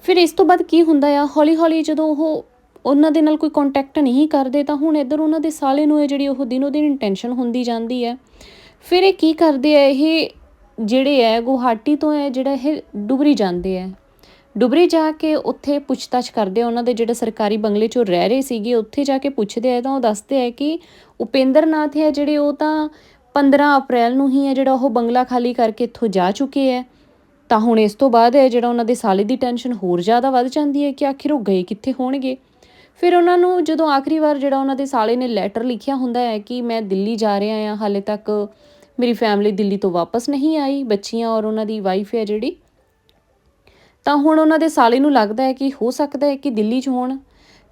ਫਿਰ ਇਸ ਤੋਂ ਬਾਅਦ ਕੀ ਹੁੰਦਾ ਆ? ਹੌਲੀ ਹੌਲੀ ਜਦੋਂ ਉਹ ਉਹਨਾਂ ਦੇ ਨਾਲ ਕੋਈ ਕੰਟੈਕਟ ਨਹੀਂ ਕਰਦੇ, ਤਾਂ ਹੁਣ ਇੱਧਰ ਉਹਨਾਂ ਦੇ ਸਾਲੇ ਨੂੰ ਇਹ ਜਿਹੜੀ ਉਹ ਦਿਨੋ ਦਿਨ ਟੈਨਸ਼ਨ ਹੁੰਦੀ ਜਾਂਦੀ ਹੈ। ਫਿਰ ਇਹ ਕੀ ਕਰਦੇ ਆ, ਇਹ ਜਿਹੜੇ ਹੈ ਗੁਹਾਟੀ ਤੋਂ ਹੈ ਜਿਹੜਾ ਇਹ ਡੁਬਰੀ ਜਾਂਦੇ ਆ। ਡੁਬਰੀ ਜਾ ਕੇ ਉੱਥੇ ਪੁੱਛਤਾਛ ਕਰਦੇ ਆ, ਉਹਨਾਂ ਦੇ ਜਿਹੜੇ ਸਰਕਾਰੀ ਬੰਗਲੇ 'ਚ ਉਹ ਰਹਿ ਰਹੇ ਸੀਗੇ, ਉੱਥੇ ਜਾ ਕੇ ਪੁੱਛਦੇ ਆ, ਤਾਂ ਉਹ ਦੱਸਦੇ ਆ ਕਿ ਉਪੇਂਦਰਨਾਥ ਹੈ ਜਿਹੜੇ ਉਹ ਤਾਂ 15 ਅਪ੍ਰੈਲ ਨੂੰ ਹੀ ਹੈ ਜਿਹੜਾ ਉਹ ਬੰਗਲਾ ਖਾਲੀ ਕਰਕੇ ਇੱਥੋਂ ਜਾ ਚੁੱਕੇ ਹੈ ਤਾਂ ਹੁਣ ਇਸ ਤੋਂ ਬਾਅਦ ਹੈ ਜਿਹੜਾ ਉਹਨਾਂ ਦੇ ਸਾਲੇ ਦੀ ਟੈਨਸ਼ਨ ਹੋਰ ਜ਼ਿਆਦਾ ਵੱਧ ਜਾਂਦੀ ਹੈ ਕਿ ਆਖਿਰ ਉਹ ਗਏ ਕਿੱਥੇ ਹੋਣਗੇ? ਫਿਰ ਉਹਨਾਂ ਨੂੰ ਜਦੋਂ ਆਖਰੀ ਵਾਰ ਜਿਹੜਾ ਉਹਨਾਂ ਦੇ ਸਾਲੇ ਨੇ ਲੈਟਰ ਲਿਖਿਆ ਹੁੰਦਾ ਹੈ ਕਿ ਮੈਂ ਦਿੱਲੀ ਜਾ ਰਿਹਾ ਹਾਂ, ਹਾਲੇ ਤੱਕ ਮੇਰੀ ਫੈਮਿਲੀ ਦਿੱਲੀ ਤੋਂ ਵਾਪਸ ਨਹੀਂ ਆਈ, ਬੱਚੀਆਂ ਔਰ ਉਹਨਾਂ ਦੀ ਵਾਈਫ ਹੈ ਜਿਹੜੀ, ਤਾਂ ਹੁਣ ਉਹਨਾਂ ਦੇ ਸਾਲੇ ਨੂੰ ਲੱਗਦਾ ਹੈ ਕਿ ਹੋ ਸਕਦਾ ਹੈ ਕਿ ਦਿੱਲੀ 'ਚ ਹੋਣ,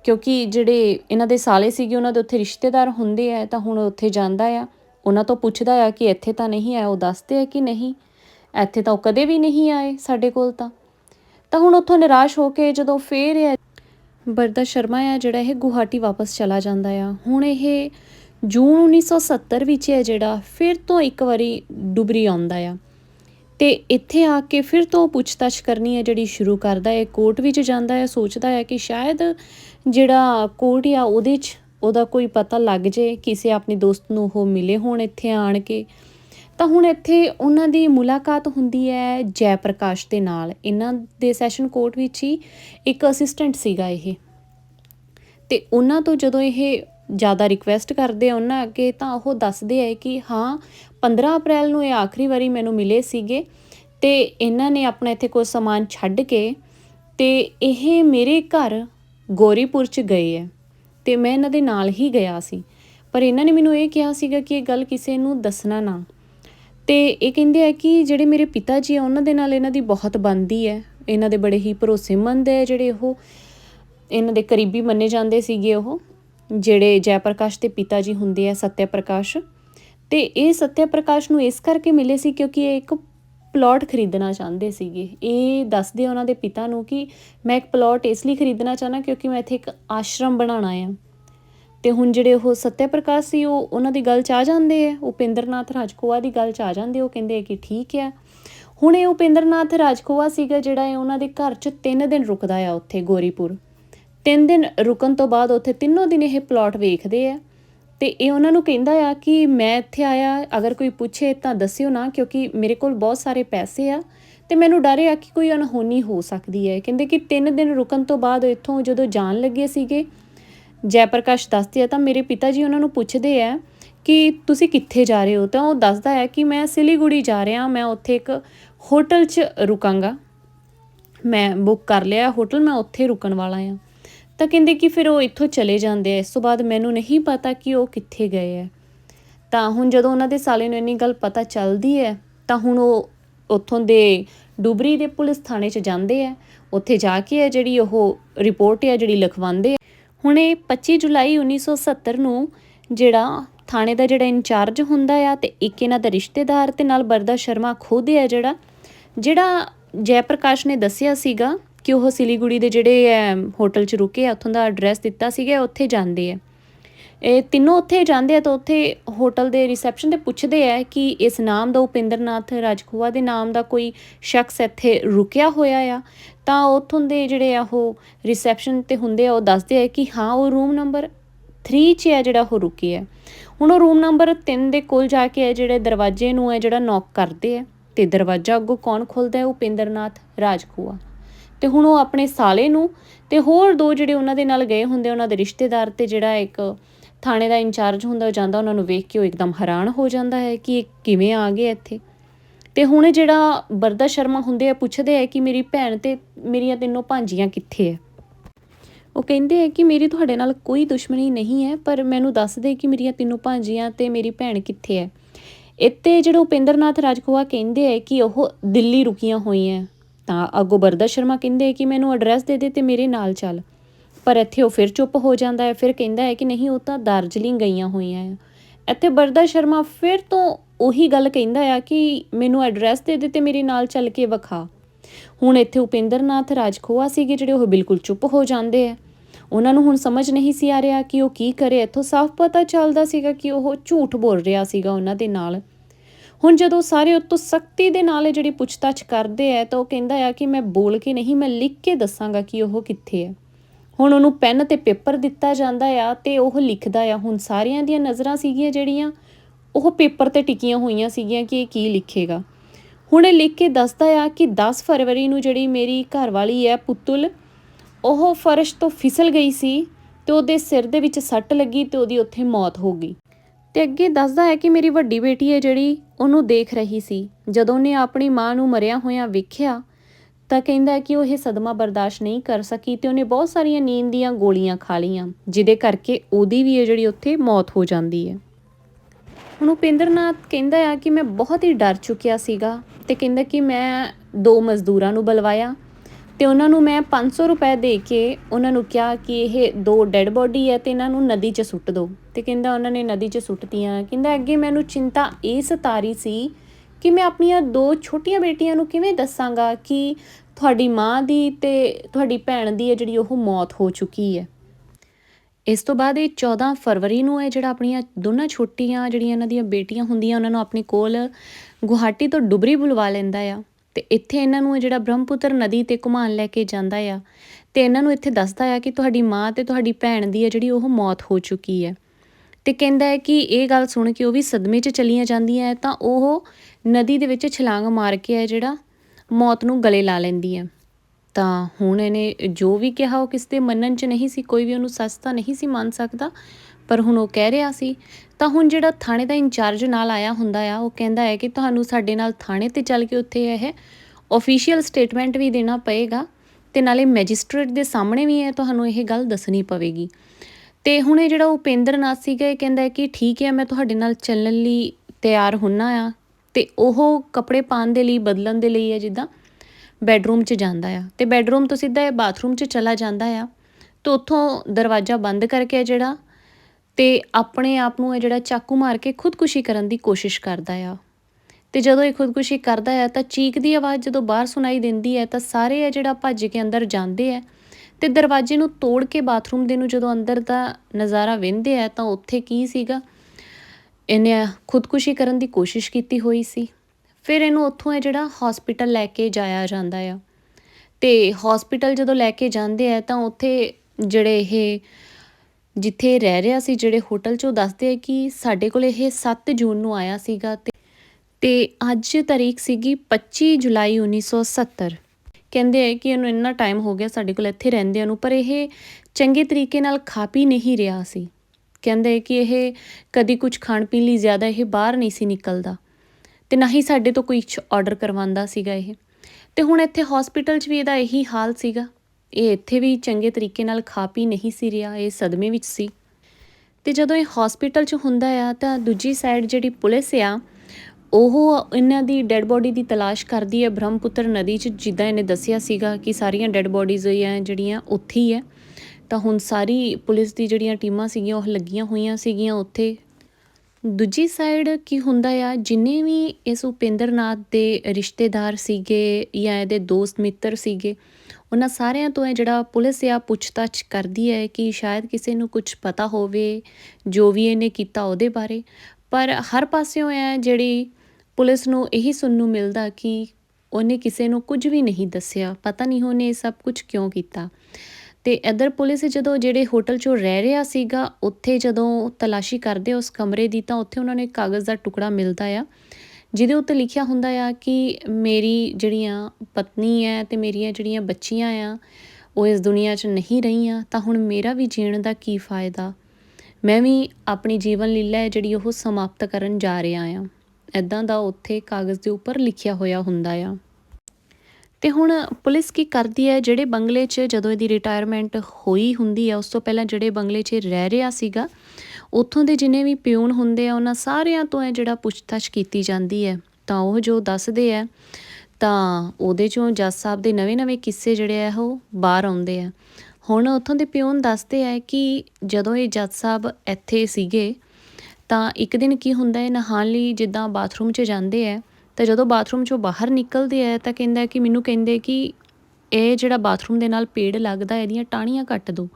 ਕਿਉਂਕਿ ਜਿਹੜੇ ਇਹਨਾਂ ਦੇ ਸਾਲੇ ਸੀਗੇ ਉਹਨਾਂ ਦੇ ਉੱਥੇ ਰਿਸ਼ਤੇਦਾਰ ਹੁੰਦੇ ਆ, ਤਾਂ ਹੁਣ ਉੱਥੇ ਜਾਂਦਾ ਆ, ਉਹਨਾਂ ਤੋਂ ਪੁੱਛਦਾ ਆ ਕਿ ਇੱਥੇ ਤਾਂ ਨਹੀਂ ਆਇਆ, ਉਹ ਦੱਸਦੇ ਆ ਕਿ ਨਹੀਂ, ਇੱਥੇ ਤਾਂ ਉਹ ਕਦੇ ਵੀ ਨਹੀਂ ਆਏ ਸਾਡੇ ਕੋਲ ਤਾਂ ਤਾਂ ਹੁਣ ਉੱਥੋਂ ਨਿਰਾਸ਼ ਹੋ ਕੇ ਜਦੋਂ ਫੇਰ ਇਹ ਬਰਦਾ ਸ਼ਰਮਾ ਆ, ਜਿਹੜਾ ਇਹ ਗੁਹਾਟੀ ਵਾਪਸ ਚਲਾ ਜਾਂਦਾ ਆ। ਹੁਣ ਇਹ ਜੂਨ 1970 ਵਿੱਚ ਹੈ ਜਿਹੜਾ, ਫਿਰ ਤੋਂ ਇੱਕ ਵਾਰੀ ਡੁਬਰੀ ਆਉਂਦਾ ਆ। ਤੇ ਇੱਥੇ ਆ ਕੇ ਫਿਰ ਤੋਂ ਪੁੱਛਤਾਛ ਕਰਨੀ ਹੈ ਜਿਹੜੀ ਸ਼ੁਰੂ ਕਰਦਾ ਹੈ, ਕੋਰਟ ਵਿੱਚ ਜਾਂਦਾ ਹੈ, ਸੋਚਦਾ ਹੈ ਕਿ ਸ਼ਾਇਦ ਜਿਹੜਾ ਕੋਰਟ ਆ, ਉਹਦੇ 'ਚ ਉਹਦਾ ਕੋਈ ਪਤਾ ਲੱਗ ਜੇ, ਕਿਸੇ ਆਪਣੇ ਦੋਸਤ ਨੂੰ ਉਹ ਮਿਲੇ ਹੋਣ ਇੱਥੇ ਆਣ ਕੇ। ਤਾਂ ਹੁਣ ਇੱਥੇ ਉਹਨਾਂ ਦੀ ਮੁਲਾਕਾਤ ਹੁੰਦੀ ਹੈ ਜੈ ਪ੍ਰਕਾਸ਼ ਦੇ ਨਾਲ। ਇਹਨਾਂ ਦੇ ਸੈਸ਼ਨ ਕੋਰਟ ਵਿੱਚ ਹੀ ਇੱਕ ਅਸਿਸਟੈਂਟ ਸੀਗਾ ਇਹ। ਤੇ ਉਹਨਾਂ ਤੋਂ ਜਦੋਂ ਇਹ ਜ਼ਿਆਦਾ ਰਿਕਵੈਸਟ ਕਰਦੇ ਆ ਉਹਨਾਂ ਅੱਗੇ ਤਾਂ ਉਹ ਦੱਸਦੇ ਆ ਕਿ ਹਾਂ 15 ਅਪ੍ਰੈਲ ਨੂੰ ਇਹ ਆਖਰੀ ਵਾਰੀ ਮੈਨੂੰ ਮਿਲੇ ਸੀਗੇ ਤੇ ਇਹਨਾਂ ਨੇ ਆਪਣਾ ਇੱਥੇ ਕੋਈ ਸਮਾਨ ਛੱਡ ਕੇ ਤੇ ਇਹ ਮੇਰੇ ਘਰ ਗੋਰੀਪੁਰ ਚ ਗਏ ਹੈ ਤੇ ਮੈਂ ਇਹਨਾਂ ਦੇ ਨਾਲ ਹੀ ਗਿਆ ਸੀ। ਪਰ ਇਹਨਾਂ ਨੇ ਮੈਨੂੰ ਇਹ ਕਿਹਾ ਸੀਗਾ ਕਿ ਇਹ ਗੱਲ ਕਿਸੇ ਨੂੰ ਦੱਸਣਾ ਨਾ। ਤੇ ਇਹ ਕਹਿੰਦੇ ਆ ਕਿ ਜਿਹੜੇ ਮੇਰੇ ਪਿਤਾ ਜੀ ਆ, ਉਹਨਾਂ ਦੇ ਨਾਲ ਇਹਨਾਂ ਦੀ ਬਹੁਤ ਬਣਦੀ ਹੈ। ਇਹਨਾਂ ਦੇ ਬੜੇ ਹੀ ਭਰੋਸੇਮੰਦ ਹੈ ਜਿਹੜੇ ਉਹ। ਇਹਨਾਂ ਦੇ ਕਰੀਬੀ ਮੰਨੇ ਜਾਂਦੇ ਸੀਗੇ ਉਹ, ਜਿਹੜੇ ਜੈ ਪ੍ਰਕਾਸ਼ ਦੇ ਪਿਤਾ ਜੀ ਹੁੰਦੇ ਆ ਸਤਿਆ ਪ੍ਰਕਾਸ਼ ਤੇ ਇਹ ਸਤਿਆ ਪ੍ਰਕਾਸ਼ ਨੂੰ ਇਸ ਕਰਕੇ ਮਿਲੇ ਸੀ ਕਿਉਂਕਿ ਇਹ ਇੱਕ ਪਲਾਟ ਖਰੀਦਣਾ ਚਾਹੁੰਦੇ ਸੀਗੇ। ਇਹ ਦੱਸਦੇ ਆ ਉਹਨਾਂ ਦੇ ਪਿਤਾ ਨੂੰ ਕਿ ਮੈਂ ਇੱਕ ਪਲਾਟ ਇਸ ਲਈ ਖਰੀਦਣਾ ਚਾਹਨਾ ਕਿਉਂਕਿ ਮੈਂ ਇੱਥੇ ਇੱਕ ਆਸ਼ਰਮ ਬਣਾਉਣਾ ਆ। ਤੇ ਹੁਣ ਜਿਹੜੇ ਉਹ ਸਤਿਆ ਪ੍ਰਕਾਸ਼ ਸੀ, ਉਹ ਉਹਨਾਂ ਦੀ ਗੱਲ ਚ ਆ ਜਾਂਦੇ ਆ। ਉਪਿੰਦਰਨਾਥ ਰਾਜਕੋਆ ਦੀ ਗੱਲ ਚ ਆ ਜਾਂਦੇ ਉਹ ਕਹਿੰਦੇ ਆ ਕਿ ਠੀਕ ਆ। ਹੁਣ ਇਹ ਉਪਿੰਦਰਨਾਥ ਰਾਜਕੋਆ ਸੀਗਾ ਜਿਹੜਾ ਇਹ ਉਹਨਾਂ ਦੇ ਘਰ ਚ 3 ਦਿਨ ਰੁਕਦਾ ਆ ਉੱਥੇ ਗੋਰੀਪੁਰ। ਤਿੰਨ ਦਿਨ ਰੁਕਣ ਤੋਂ ਬਾਅਦ ਉੱਥੇ ਤਿੰਨੋਂ ਦਿਨ ਇਹ ਪਲਾਟ ਵੇਖਦੇ ਆ। ਤੇ ਇਹ ਉਹਨਾਂ ਨੂੰ ਕਹਿੰਦਾ ਆ ਕਿ ਮੈਂ ਇੱਥੇ ਆਇਆ, ਅਗਰ ਕੋਈ ਪੁੱਛੇ ਤਾਂ ਦੱਸਿਓ ਨਾ, ਕਿਉਂਕਿ ਮੇਰੇ ਕੋਲ ਬਹੁਤ ਸਾਰੇ ਪੈਸੇ ਆ। ਤੇ ਮੈਨੂੰ ਡਰ ਆ ਕਿ ਕੋਈ ਅਨਹੋਨੀ ਹੋ ਸਕਦੀ ਹੈ ਕਹਿੰਦੇ ਕਿ ਤਿੰਨ ਦਿਨ ਰੁਕਣ ਤੋਂ ਬਾਅਦ ਇੱਥੋਂ ਜਦੋਂ ਜਾਣ ਲੱਗੇ ਸੀਗੇ ਜੈ ਪ੍ਰਕਾਸ਼ ਦੱਸਦੇ ਆ ਤਾਂ ਮੇਰੇ ਪਿਤਾ ਜੀ ਉਹਨਾਂ ਨੂੰ ਪੁੱਛਦੇ ਆ ਕਿ ਤੁਸੀਂ ਕਿੱਥੇ ਜਾ ਰਹੇ ਹੋ? ਤਾਂ ਉਹ ਦੱਸਦਾ ਹੈ ਕਿ ਮੈਂ ਸਿਲੀਗੁੜੀ ਜਾ ਰਿਹਾ, ਮੈਂ ਉੱਥੇ ਇੱਕ ਹੋਟਲ 'ਚ ਰੁਕਾਂਗਾ। ਮੈਂ ਬੁੱਕ ਕਰ ਲਿਆ ਹੋਟਲ, ਮੈਂ ਉੱਥੇ ਰੁਕਣ ਵਾਲਾ ਆ ਤਾਂ ਕਹਿੰਦੇ ਕਿ ਫਿਰ ਉਹ ਇੱਥੋਂ ਚਲੇ ਜਾਂਦੇ ਆ। ਇਸ ਤੋਂ ਬਾਅਦ ਮੈਨੂੰ ਨਹੀਂ ਪਤਾ ਕਿ ਉਹ ਕਿੱਥੇ ਗਏ ਆ। ਤਾਂ ਹੁਣ ਜਦੋਂ ਉਹਨਾਂ ਦੇ ਸਾਲੇ ਨੂੰ ਇੰਨੀ ਗੱਲ ਪਤਾ ਚੱਲਦੀ ਹੈ, ਤਾਂ ਹੁਣ ਉਹ ਉੱਥੋਂ ਦੇ ਡੁਬਰੀ ਦੇ ਪੁਲਿਸ ਥਾਣੇ 'ਚ ਜਾਂਦੇ ਆ। ਉੱਥੇ ਜਾ ਕੇ ਹੈ ਜਿਹੜੀ ਉਹ ਰਿਪੋਰਟ ਹੈ ਜਿਹੜੀ ਲਿਖਵਾਉਂਦੇ ਹੁਣ ਇਹ 25 ਜੁਲਾਈ 1970 ਨੂੰ ਜਿਹੜਾ ਥਾਣੇ ਦਾ ਜਿਹੜਾ ਇੰਚਾਰਜ ਹੁੰਦਾ ਆ ਤੇ ਇੱਕ ਇਹਨਾਂ ਦਾ ਰਿਸ਼ਤੇਦਾਰ ਤੇ ਨਾਲ ਬਰਦਾ ਸ਼ਰਮਾ ਖੁਦ ਹੈ ਜਿਹੜਾ ਜਿਹੜਾ ਜੈ ਪ੍ਰਕਾਸ਼ ਨੇ ਦੱਸਿਆ ਸੀਗਾ ਕਿ ਉਹ ਸਿਲੀਗੁੜੀ ਦੇ ਜਿਹੜੇ ਅਮ, ਹੋਟਲ 'ਚ ਰੁਕੇ ਆ ਉੱਥੋਂ ਦਾ ਐਡਰੈਸ ਦਿੱਤਾ ਸੀਗਾ ਉੱਥੇ ਜਾਂਦੇ ਆ। ਇਹ ਤਿੰਨੋਂ ਉੱਥੇ ਜਾਂਦੇ ਆ ਤਾਂ ਉੱਥੇ ਹੋਟਲ ਦੇ ਰਿਸੈਪਸ਼ਨ ਤੇ ਪੁੱਛਦੇ ਆ ਕਿ ਇਸ ਨਾਮ ਦਾ ਉਪਿੰਦਰਨਾਥ ਰਾਜਖੂਆ ਦੇ ਨਾਮ ਦਾ ਕੋਈ ਸ਼ਖਸ ਇੱਥੇ ਰੁਕਿਆ ਹੋਇਆ ਆ। ਤਾਂ ਉੱਥੋਂ ਦੇ ਜਿਹੜੇ ਆ ਉਹ ਰਿਸੈਪਸ਼ਨ ਤੇ ਹੁੰਦੇ ਆ, ਉਹ ਦੱਸਦੇ ਆ ਕਿ ਹਾਂ, ਉਹ ਰੂਮ ਨੰਬਰ 3 'ਚ ਹੈ ਜਿਹੜਾ ਉਹ ਰੁਕੇ ਹੈ ਹੁਣ ਉਹ ਰੂਮ ਨੰਬਰ 3 ਦੇ ਕੋਲ ਜਾ ਕੇ ਹੈ ਜਿਹੜੇ ਦਰਵਾਜ਼ੇ ਨੂੰ ਹੈ ਜਿਹੜਾ ਨੌਕ ਕਰਦੇ ਆ ਤੇ ਦਰਵਾਜ਼ਾ ਅੱਗੋਂ ਕੌਣ ਖੋਲਦਾ ਹੈ? ਉਪਿੰਦਰਨਾਥ ਰਾਜਖੂਆ। ਤੇ ਹੁਣ ਉਹ ਆਪਣੇ ਸਾਲੇ ਨੂੰ ਤੇ ਹੋਰ ਦੋ ਜਿਹੜੇ ਉਹਨਾਂ ਦੇ ਨਾਲ ਗਏ ਹੁੰਦੇ ਉਹਨਾਂ ਦੇ ਰਿਸ਼ਤੇਦਾਰ ਤੇ ਜਿਹੜਾ ਇੱਕ ਥਾਣੇ ਦਾ ਇੰਚਾਰਜ ਹੁੰਦਾ ਜਾਂਦਾ, ਉਹਨਾਂ ਨੂੰ ਵੇਖ ਕੇ ਉਹ ਇੱਕਦਮ ਹੈਰਾਨ ਹੋ ਜਾਂਦਾ ਹੈ ਕਿ ਇਹ ਕਿਵੇਂ ਆ ਗਏ ਇੱਥੇ। ਤੇ ਹੁਣ ਜਿਹੜਾ ਬਰਦਾ ਸ਼ਰਮਾ ਹੁੰਦੇ ਆ, ਪੁੱਛਦੇ ਆ ਕਿ ਮੇਰੀ ਭੈਣ ਤੇ ਮੇਰੀਆਂ ਤਿੰਨੋਂ ਭਾਂਜੀਆਂ ਕਿੱਥੇ ਐ ਉਹ ਕਹਿੰਦੇ ਆ ਕਿ ਮੇਰੀ ਤੁਹਾਡੇ ਨਾਲ ਕੋਈ ਦੁਸ਼ਮਣੀ ਨਹੀਂ ਹੈ, ਪਰ ਮੈਨੂੰ ਦੱਸ ਦੇ ਕਿ ਮੇਰੀਆਂ ਤਿੰਨੋਂ ਭਾਂਜੀਆਂ ਤੇ ਮੇਰੀ ਭੈਣ ਕਿੱਥੇ ਹੈ। ਇੱਥੇ ਜਿਹੜਾ ਉਪਿੰਦਰਨਾਥ ਰਾਜਖੋਆ ਕਹਿੰਦੇ ਆ ਕਿ ਉਹ ਦਿੱਲੀ ਰੁਕੀਆਂ ਹੋਈਆਂ। ਤਾਂ ਅੱਗੋਂ ਬਰਦਾ ਸ਼ਰਮਾ ਕਹਿੰਦੇ ਆ ਕਿ ਮੈਨੂੰ ਐਡਰੈਸ ਦੇ ਦੇ ਤੇ ਮੇਰੇ ਨਾਲ ਚੱਲ। ਪਰ ਇੱਥੇ ਉਹ ਫਿਰ ਚੁੱਪ ਹੋ ਜਾਂਦਾ ਹੈ, ਫਿਰ ਕਹਿੰਦਾ ਹੈ ਕਿ ਨਹੀਂ, ਉਹ ਤਾਂ ਦਾਰਜਲਿੰਗ ਗਈਆਂ ਹੋਈਆਂ ਆ। ਇੱਥੇ ਬਰਦਾ ਸ਼ਰਮਾ ਫਿਰ ਤੋਂ ਉਹੀ ਗੱਲ ਕਹਿੰਦਾ ਆ ਕਿ ਮੈਨੂੰ ਐਡਰੈਸ ਦੇ ਦੇ ਤੇ ਮੇਰੇ ਨਾਲ ਚੱਲ ਕੇ ਵਿਖਾ। ਹੁਣ ਇੱਥੇ ਉਪਿੰਦਰਨਾਥ ਰਾਜਖੋਆ ਸੀਗੇ ਜਿਹੜੇ ਉਹ ਬਿਲਕੁਲ ਚੁੱਪ ਹੋ ਜਾਂਦੇ ਆ। ਉਹਨਾਂ ਨੂੰ ਹੁਣ ਸਮਝ ਨਹੀਂ ਸੀ ਆ ਰਿਹਾ ਕਿ ਉਹ ਕੀ ਕਰੇ। ਇੱਥੋਂ ਸਾਫ਼ ਪਤਾ ਚੱਲਦਾ ਸੀਗਾ ਕਿ ਉਹ ਝੂਠ ਬੋਲ ਰਿਹਾ ਸੀਗਾ ਉਹਨਾਂ ਦੇ ਨਾਲ। ਹੁਣ ਜਦੋਂ ਸਾਰੇ ਉਤੋਂ ਸਖਤੀ ਦੇ ਨਾਲ ਜਿਹੜੀ ਪੁੱਛਤਾਛ ਕਰਦੇ ਆ ਤਾਂ ਉਹ ਕਹਿੰਦਾ ਆ ਕਿ ਮੈਂ ਬੋਲ ਕੇ ਨਹੀਂ, ਮੈਂ ਲਿਖ ਕੇ ਦੱਸਾਂਗਾ ਕਿ ਉਹ ਕਿੱਥੇ ਹੈ ਹੁਣ ਉਹਨੂੰ ਪੈਨ ਤੇ ਪੇਪਰ ਦਿੱਤਾ ਜਾਂਦਾ ਆ ਤੇ ਉਹ ਲਿਖਦਾ ਆ। ਹੁਣ ਸਾਰਿਆਂ ਦੀਆਂ ਨਜ਼ਰਾਂ ਸੀਗੀਆਂ ਜਿਹੜੀਆਂ, ਉਹ ਪੇਪਰ ਤੇ ਟਿਕੀਆਂ ਹੋਈਆਂ ਸੀਗੀਆਂ ਕਿ ਇਹ ਕੀ ਲਿਖੇਗਾ। ਹੁਣ ਇਹ ਲਿਖ ਕੇ ਦੱਸਦਾ ਆ ਕਿ 10 ਫਰਵਰੀ ਨੂੰ ਜਿਹੜੀ ਮੇਰੀ ਘਰਵਾਲੀ ਹੈ ਪੁੱਤਲ, ਉਹ ਫਰਸ਼ ਤੋਂ ਫਿਸਲ ਗਈ ਸੀ ਤੇ ਉਹਦੇ ਸਿਰ ਦੇ ਵਿੱਚ ਸੱਟ ਲੱਗੀ ਤੇ ਉਹਦੀ ਉੱਥੇ ਮੌਤ ਹੋ ਗਈ। ਤੇ ਅੱਗੇ ਦੱਸਦਾ ਹੈ ਕਿ ਮੇਰੀ ਵੱਡੀ ਬੇਟੀ ਹੈ ਜਿਹੜੀ, ਉਹਨੂੰ ਦੇਖ ਰਹੀ ਸੀ। ਜਦੋਂ ਉਹਨੇ ਆਪਣੀ ਮਾਂ ਨੂੰ ਮਰਿਆ ਹੋਇਆ ਵੇਖਿਆ ਤਾਂ ਕਹਿੰਦਾ ਕਿ ਉਹ ਇਹ ਸਦਮਾ ਬਰਦਾਸ਼ਤ ਨਹੀਂ ਕਰ ਸਕੀ ਤੇ ਉਹਨੇ ਬਹੁਤ ਸਾਰੀਆਂ ਨੀਂਦ ਦੀਆਂ ਗੋਲੀਆਂ ਖਾ ਲਈਆਂ, ਜਿਹਦੇ ਕਰਕੇ ਉਹਦੀ ਵੀ ਹੈ ਜਿਹੜੀ ਉੱਥੇ ਮੌਤ ਹੋ ਜਾਂਦੀ ਹੈ। ਹੁਣ ਉਪਿੰਦਰਨਾਥ ਕਹਿੰਦਾ ਆ ਕਿ ਮੈਂ ਬਹੁਤ ਹੀ ਡਰ ਚੁੱਕਿਆ ਸੀਗਾ ਤੇ ਕਹਿੰਦਾ ਕਿ ਮੈਂ ਦੋ ਮਜ਼ਦੂਰਾਂ ਨੂੰ ਬੁਲਵਾਇਆ ਤੇ ਉਹਨਾਂ ਨੂੰ ਮੈਂ 500 ਰੁਪਏ ਦੇ ਕੇ ਉਹਨਾਂ ਨੂੰ ਕਿਹਾ ਕਿ ਇਹ ਦੋ ਡੈੱਡ ਬੋਡੀ ਹੈ ਤੇ ਇਹਨਾਂ ਨੂੰ ਨਦੀ 'ਚ ਸੁੱਟ ਦਿਓ। ਤੇ ਕਹਿੰਦਾ ਉਹਨਾਂ ਨੇ ਨਦੀ 'ਚ ਸੁੱਟਤੀਆਂ। ਕਹਿੰਦਾ ਅੱਗੇ ਮੈਨੂੰ ਚਿੰਤਾ ਇਹ ਸਤਾਰੀ ਸੀ ਕਿ ਮੈਂ ਆਪਣੀਆਂ ਦੋ ਛੋਟੀਆਂ ਬੇਟੀਆਂ ਨੂੰ ਕਿਵੇਂ ਦੱਸਾਂਗਾ ਕਿ ਤੁਹਾਡੀ ਮਾਂ ਦੀ ਤੇ ਤੁਹਾਡੀ ਭੈਣ ਦੀ ਹੈ ਜਿਹੜੀ ਉਹ ਮੌਤ ਹੋ ਚੁੱਕੀ ਹੈ। ਇਸ ਤੋਂ ਬਾਅਦ ਇਹ 14 ਫਰਵਰੀ ਨੂੰ ਹੈ ਜਿਹੜਾ ਆਪਣੀਆਂ ਦੋਨਾਂ ਛੋਟੀਆਂ ਜਿਹੜੀਆਂ ਇਹਨਾਂ ਦੀਆਂ ਬੇਟੀਆਂ ਹੁੰਦੀਆਂ, ਉਹਨਾਂ ਨੂੰ ਆਪਣੇ ਕੋਲ ਗੁਹਾਟੀ ਤੋਂ ਡੁਬਰੀ ਬੁਲਵਾ ਲੈਂਦਾ ਆ। ਤੇ ਇੱਥੇ ਇਹਨਾਂ ਨੂੰ ਜਿਹੜਾ ਬ੍ਰਹਮਪੁੱਤਰ ਨਦੀ ਤੇ ਘੁਮਾਉਣ ਲੈ ਕੇ ਜਾਂਦਾ ਆ। ਤੇ ਇਹਨਾਂ ਨੂੰ ਇੱਥੇ ਦੱਸਦਾ ਆ ਕਿ ਤੁਹਾਡੀ ਮਾਂ ਤੇ ਤੁਹਾਡੀ ਭੈਣ ਦੀ ਹੈ ਜਿਹੜੀ ਉਹ ਮੌਤ ਹੋ ਚੁੱਕੀ ਹੈ। ਤੇ ਕਹਿੰਦਾ ਹੈ ਕਿ ਇਹ ਗੱਲ ਸੁਣ ਕੇ ਉਹ ਵੀ ਸਦਮੇ 'ਚ ਚਲੀਆਂ ਜਾਂਦੀਆਂ ਹੈ, ਤਾਂ ਉਹ ਨਦੀ ਦੇ ਵਿੱਚ ਛਲਾਂਗ ਮਾਰ ਕੇ ਹੈ ਜਿਹੜਾ ਮੌਤ ਨੂੰ ਗਲੇ ਲਾ ਲੈਂਦੀ ਹੈ। ਤਾਂ ਹੁਣ ਇਹਨੇ ਜੋ ਵੀ ਕਿਹਾ, ਉਹ ਕਿਸ ਦੇ ਮੰਨਣ 'ਚ ਨਹੀਂ ਸੀ, ਕੋਈ ਵੀ ਉਹਨੂੰ ਸੱਚ ਤਾਂ ਨਹੀਂ ਸੀ ਮੰਨ ਸਕਦਾ। ਪਰ ਹੁਣ ਉਹ ਕਹਿ ਰਿਹਾ ਸੀ, ਤਾਂ ਹੁਣ ਜਿਹੜਾ ਥਾਣੇ ਦਾ ਇੰਚਾਰਜ ਨਾਲ ਆਇਆ ਹੁੰਦਾ ਆ, ਉਹ ਕਹਿੰਦਾ ਹੈ ਕਿ ਤੁਹਾਨੂੰ ਸਾਡੇ ਨਾਲ ਥਾਣੇ ਤੇ ਚੱਲ ਕੇ ਉੱਥੇ ਇਹ ਅਫੀਸ਼ੀਅਲ ਸਟੇਟਮੈਂਟ ਵੀ ਦੇਣਾ ਪਏਗਾ ਤੇ ਨਾਲੇ ਮੈਜਿਸਟ੍ਰੇਟ ਦੇ ਸਾਹਮਣੇ ਵੀ ਹੈ ਤੁਹਾਨੂੰ ਇਹ ਗੱਲ ਦੱਸਣੀ ਪਵੇਗੀ। ਤੇ ਹੁਣ ਇਹ ਜਿਹੜਾ ਉਪੇਂਦਰ ਨਾਥ ਸੀਗਾ, ਇਹ ਕਹਿੰਦਾ ਹੈ ਕਿ ਠੀਕ ਹੈ, ਮੈਂ ਤੁਹਾਡੇ ਨਾਲ ਚੱਲਣ ਲਈ ਤਿਆਰ ਹੁੰਨਾ ਆ। ਤੇ ਉਹ ਕੱਪੜੇ ਪਾਉਣ ਦੇ ਲਈ, ਬਦਲਣ ਦੇ ਲਈ ਹੈ ਜਿੱਦਾਂ ਬੈੱਡਰੂਮ 'ਚ ਜਾਂਦਾ ਆ। ਤੇ ਬੈੱਡਰੂਮ ਤੋਂ ਸਿੱਧਾ ਇਹ ਬਾਥਰੂਮ 'ਚ ਚਲਾ ਜਾਂਦਾ ਆ। ਤੇ ਉੱਥੋਂ ਦਰਵਾਜ਼ਾ ਬੰਦ ਕਰਕੇ ਹੈ ਜਿਹੜਾ ਤੇ ਆਪਣੇ ਆਪ ਨੂੰ ਇਹ ਜਿਹੜਾ ਚਾਕੂ ਮਾਰ ਕੇ ਖੁਦਕੁਸ਼ੀ ਕਰਨ ਦੀ ਕੋਸ਼ਿਸ਼ ਕਰਦਾ ਆ। ਤੇ ਜਦੋਂ ਇਹ ਖੁਦਕੁਸ਼ੀ ਕਰਦਾ ਹੈ ਤਾਂ ਚੀਕ ਦੀ ਆਵਾਜ਼ ਜਦੋਂ ਬਾਹਰ ਸੁਣਾਈ ਦਿੰਦੀ ਹੈ ਤਾਂ ਸਾਰੇ ਇਹ ਜਿਹੜਾ ਭੱਜ ਕੇ ਅੰਦਰ ਜਾਂਦੇ ਆ। ਤੇ ਦਰਵਾਜ਼ੇ ਨੂੰ ਤੋੜ ਕੇ ਬਾਥਰੂਮ ਦੇ ਨੂੰ ਜਦੋਂ ਅੰਦਰ ਦਾ ਨਜ਼ਾਰਾ ਵੇਂਦੇ ਆ ਤਾਂ ਉੱਥੇ ਕੀ ਸੀਗਾ? ਇਹਨੇ ਖੁਦਕੁਸ਼ੀ ਕਰਨ ਦੀ ਕੋਸ਼ਿਸ਼ ਕੀਤੀ ਹੋਈ ਸੀ। ਫਿਰ ਇਹਨੂੰ ਉੱਥੋਂ ਇਹ ਜਿਹੜਾ ਹਸਪੀਟਲ ਲੈ ਕੇ ਜਾਇਆ ਜਾਂਦਾ ਆ। ਤੇ ਹਸਪੀਟਲ ਜਦੋਂ ਲੈ ਕੇ ਜਾਂਦੇ ਆ ਤਾਂ ਉੱਥੇ ਜਿਹੜੇ ਇਹ ਜਿੱਥੇ ਰਹਿ ਰਿਹਾ ਸੀ, ਜਿਹੜੇ ਹੋਟਲ 'ਚ ਉਹ ਦੱਸਦੇ ਆ ਕਿ ਸਾਡੇ ਕੋਲ ਇਹ 7 ਜੂਨ ਨੂੰ ਆਇਆ ਸੀਗਾ ਤੇ ਤੇ ਅੱਜ ਤਾਰੀਖ ਸੀਗੀ 25 ਜੁਲਾਈ 1970 ਕਹਿੰਦੇ ਆ ਕਿ ਇਹਨੂੰ ਇੰਨਾ ਟਾਈਮ ਹੋ ਗਿਆ ਸਾਡੇ ਕੋਲ ਇੱਥੇ ਰਹਿੰਦਿਆਂ ਨੂੰ, ਪਰ ਇਹ ਚੰਗੇ ਤਰੀਕੇ ਨਾਲ ਖਾ ਪੀ ਨਹੀਂ ਰਿਹਾ ਸੀ। ਕਹਿੰਦੇ ਕਿ ਇਹ ਕਦੀ ਕੁਝ ਖਾਣ ਪੀਣ ਲਈ ਜ਼ਿਆਦਾ ਇਹ ਬਾਹਰ ਨਹੀਂ ਸੀ ਨਿਕਲਦਾ ਤੇ ਨਾ ਹੀ ਸਾਡੇ ਤੋਂ ਕੋਈ ਆਰਡਰ ਕਰਵਾਉਂਦਾ ਸੀਗਾ ਇਹ। ਤੇ ਹੁਣ ਇੱਥੇ ਹਸਪੀਟਲ 'ਚ ਵੀ ਇਹਦਾ ਇਹੀ ਹਾਲ ਸੀਗਾ। ਇਹ ਇੱਥੇ ਵੀ ਚੰਗੇ ਤਰੀਕੇ ਨਾਲ ਖਾ ਪੀ ਨਹੀਂ ਸੀ ਰਿਹਾ, ਇਹ ਸਦਮੇ ਵਿੱਚ ਸੀ। ਤੇ ਜਦੋਂ ਇਹ ਹਸਪੀਟਲ 'ਚ ਹੁੰਦਾ ਆ, ਤਾਂ ਦੂਜੀ ਸਾਈਡ ਜਿਹੜੀ ਪੁਲਿਸ ਆ, ਉਹ ਇਹਨਾਂ ਦੀ ਡੈੱਡ ਬੋਡੀ ਦੀ ਤਲਾਸ਼ ਕਰਦੀ ਹੈ ਬ੍ਰਹਮਪੁੱਤਰ ਨਦੀ 'ਚ, ਜਿੱਦਾਂ ਇਹਨੇ ਦੱਸਿਆ ਸੀਗਾ ਕਿ ਸਾਰੀਆਂ ਡੈੱਡ ਬੋਡੀਜ਼ ਹੋਈਆਂ ਜਿਹੜੀਆਂ ਉੱਥੇ ਹੀ ਹੈ ਤਾਂ ਹੁਣ ਸਾਰੀ ਪੁਲਿਸ ਦੀ ਜਿਹੜੀਆਂ ਟੀਮਾਂ ਸੀਗੀਆਂ, ਉਹ ਲੱਗੀਆਂ ਹੋਈਆਂ ਸੀਗੀਆਂ ਉੱਥੇ। ਦੂਜੀ ਸਾਈਡ ਕੀ ਹੁੰਦਾ ਆ, ਜਿੰਨੇ ਵੀ ਇਸ ਉਪਿੰਦਰ ਨਾਥ ਦੇ ਰਿਸ਼ਤੇਦਾਰ ਸੀਗੇ ਜਾਂ ਇਹਦੇ ਦੋਸਤ ਮਿੱਤਰ ਸੀਗੇ, ਉਹਨਾਂ ਸਾਰਿਆਂ ਤੋਂ ਇਹ ਜਿਹੜਾ ਪੁਲਿਸ ਆ ਪੁੱਛਤਾਛ ਕਰਦੀ ਹੈ ਕਿ ਸ਼ਾਇਦ ਕਿਸੇ ਨੂੰ ਕੁਝ ਪਤਾ ਹੋਵੇ, ਜੋ ਵੀ ਇਹਨੇ ਕੀਤਾ ਉਹਦੇ ਬਾਰੇ। ਪਰ ਹਰ ਪਾਸਿਓਂ ਇਹ ਜਿਹੜੀ ਪੁਲਿਸ ਨੂੰ ਇਹੀ ਸੁਣਨ ਨੂੰ ਮਿਲਦਾ ਕਿ ਉਹਨੇ ਕਿਸੇ ਨੂੰ ਕੁਝ ਵੀ ਨਹੀਂ ਦੱਸਿਆ, ਪਤਾ ਨਹੀਂ ਉਹਨੇ ਇਹ ਸਭ ਕੁਝ ਕਿਉਂ ਕੀਤਾ। ਤੇ ਇਧਰ ਪੁਲਿਸ ਜਦੋਂ ਜਿਹੜੇ ਹੋਟਲ 'ਚੋਂ ਰਹਿ ਰਿਹਾ ਸੀਗਾ, ਉੱਥੇ ਜਦੋਂ ਤਲਾਸ਼ੀ ਕਰਦੇ ਉਸ ਕਮਰੇ ਦੀ, ਤਾਂ ਉੱਥੇ ਉਹਨਾਂ ਨੂੰ ਇੱਕ ਕਾਗਜ਼ ਦਾ ਟੁਕੜਾ ਮਿਲਦਾ ਆ, ਜਿਹਦੇ ਉੱਤੇ ਲਿਖਿਆ ਹੁੰਦਾ ਆ ਕਿ ਮੇਰੀ ਜਿਹੜੀਆਂ ਪਤਨੀ ਹੈ ਤੇ ਮੇਰੀਆਂ ਜਿਹੜੀਆਂ ਬੱਚੀਆਂ ਆ, ਉਹ ਇਸ ਦੁਨੀਆ 'ਚ ਨਹੀਂ ਰਹੀਆਂ, ਤਾਂ ਹੁਣ ਮੇਰਾ ਵੀ ਜੀਣ ਦਾ ਕੀ ਫਾਇਦਾ? ਮੈਂ ਵੀ ਆਪਣੀ ਜੀਵਨ ਲੀਲਾ ਹੈ ਜਿਹੜੀ ਉਹ ਸਮਾਪਤ ਕਰਨ ਜਾ ਰਿਹਾ ਆ। ਐਦਾਂ ਦਾ ਉੱਥੇ ਕਾਗਜ਼ ਦੇ ਉੱਪਰ ਲਿਖਿਆ ਹੋਇਆ ਹੁੰਦਾ ਆ। ਤੇ ਹੁਣ ਪੁਲਿਸ ਕੀ ਕਰਦੀ ਹੈ? ਜਿਹੜੇ ਬੰਗਲੇ 'ਚ ਜਦੋਂ ਇਹਦੀ ਰਿਟਾਇਰਮੈਂਟ ਹੋਈ ਹੁੰਦੀ ਹੈ, ਉਸ ਤੋਂ ਪਹਿਲਾਂ ਜਿਹੜੇ ਬੰਗਲੇ 'ਚ ਰਹਿ ਰਿਹਾ ਸੀਗਾ, ਉੱਥੋਂ ਦੇ ਜਿੰਨੇ ਵੀ ਪਿਊਨ ਹੁੰਦੇ ਆ, ਉਹਨਾਂ ਸਾਰਿਆਂ ਤੋਂ ਇਹ ਜਿਹੜਾ ਪੁੱਛਤਾਛ ਕੀਤੀ ਜਾਂਦੀ ਹੈ। ਤਾਂ ਉਹ ਜੋ ਦੱਸਦੇ ਆ, ਤਾਂ ਉਹਦੇ ਚੋਂ ਜੱਜ ਸਾਹਿਬ ਦੇ ਨਵੇਂ-ਨਵੇਂ ਕਿੱਸੇ ਜਿਹੜੇ ਆ, ਉਹ ਬਾਹਰ ਆਉਂਦੇ ਆ। ਹੁਣ ਉੱਥੋਂ ਦੇ ਪਿਓਨ ਦੱਸਦੇ ਆ ਕਿ ਜਦੋਂ ਇਹ ਜੱਜ ਸਾਹਿਬ ਇੱਥੇ ਸੀਗੇ, ਤਾਂ ਇੱਕ ਦਿਨ ਕੀ ਹੁੰਦਾ ਹੈ? ਨਹਾਉਣ ਲਈ ਜਿੱਦਾਂ ਬਾਥਰੂਮ 'ਚ ਜਾਂਦੇ ਆ ਤਾਂ ਜਦੋਂ ਬਾਥਰੂਮ 'ਚੋਂ ਬਾਹਰ ਨਿਕਲਦੇ ਆ ਤਾਂ ਕਹਿੰਦਾ ਕਿ ਮੈਨੂੰ ਕਹਿੰਦੇ ਕਿ ਇਹ ਜਿਹੜਾ ਬਾਥਰੂਮ ਦੇ ਨਾਲ ਪੇੜ ਲੱਗਦਾ, ਇਹਦੀਆਂ ਟਾਹਣੀਆਂ ਕੱਟ ਦਿਓ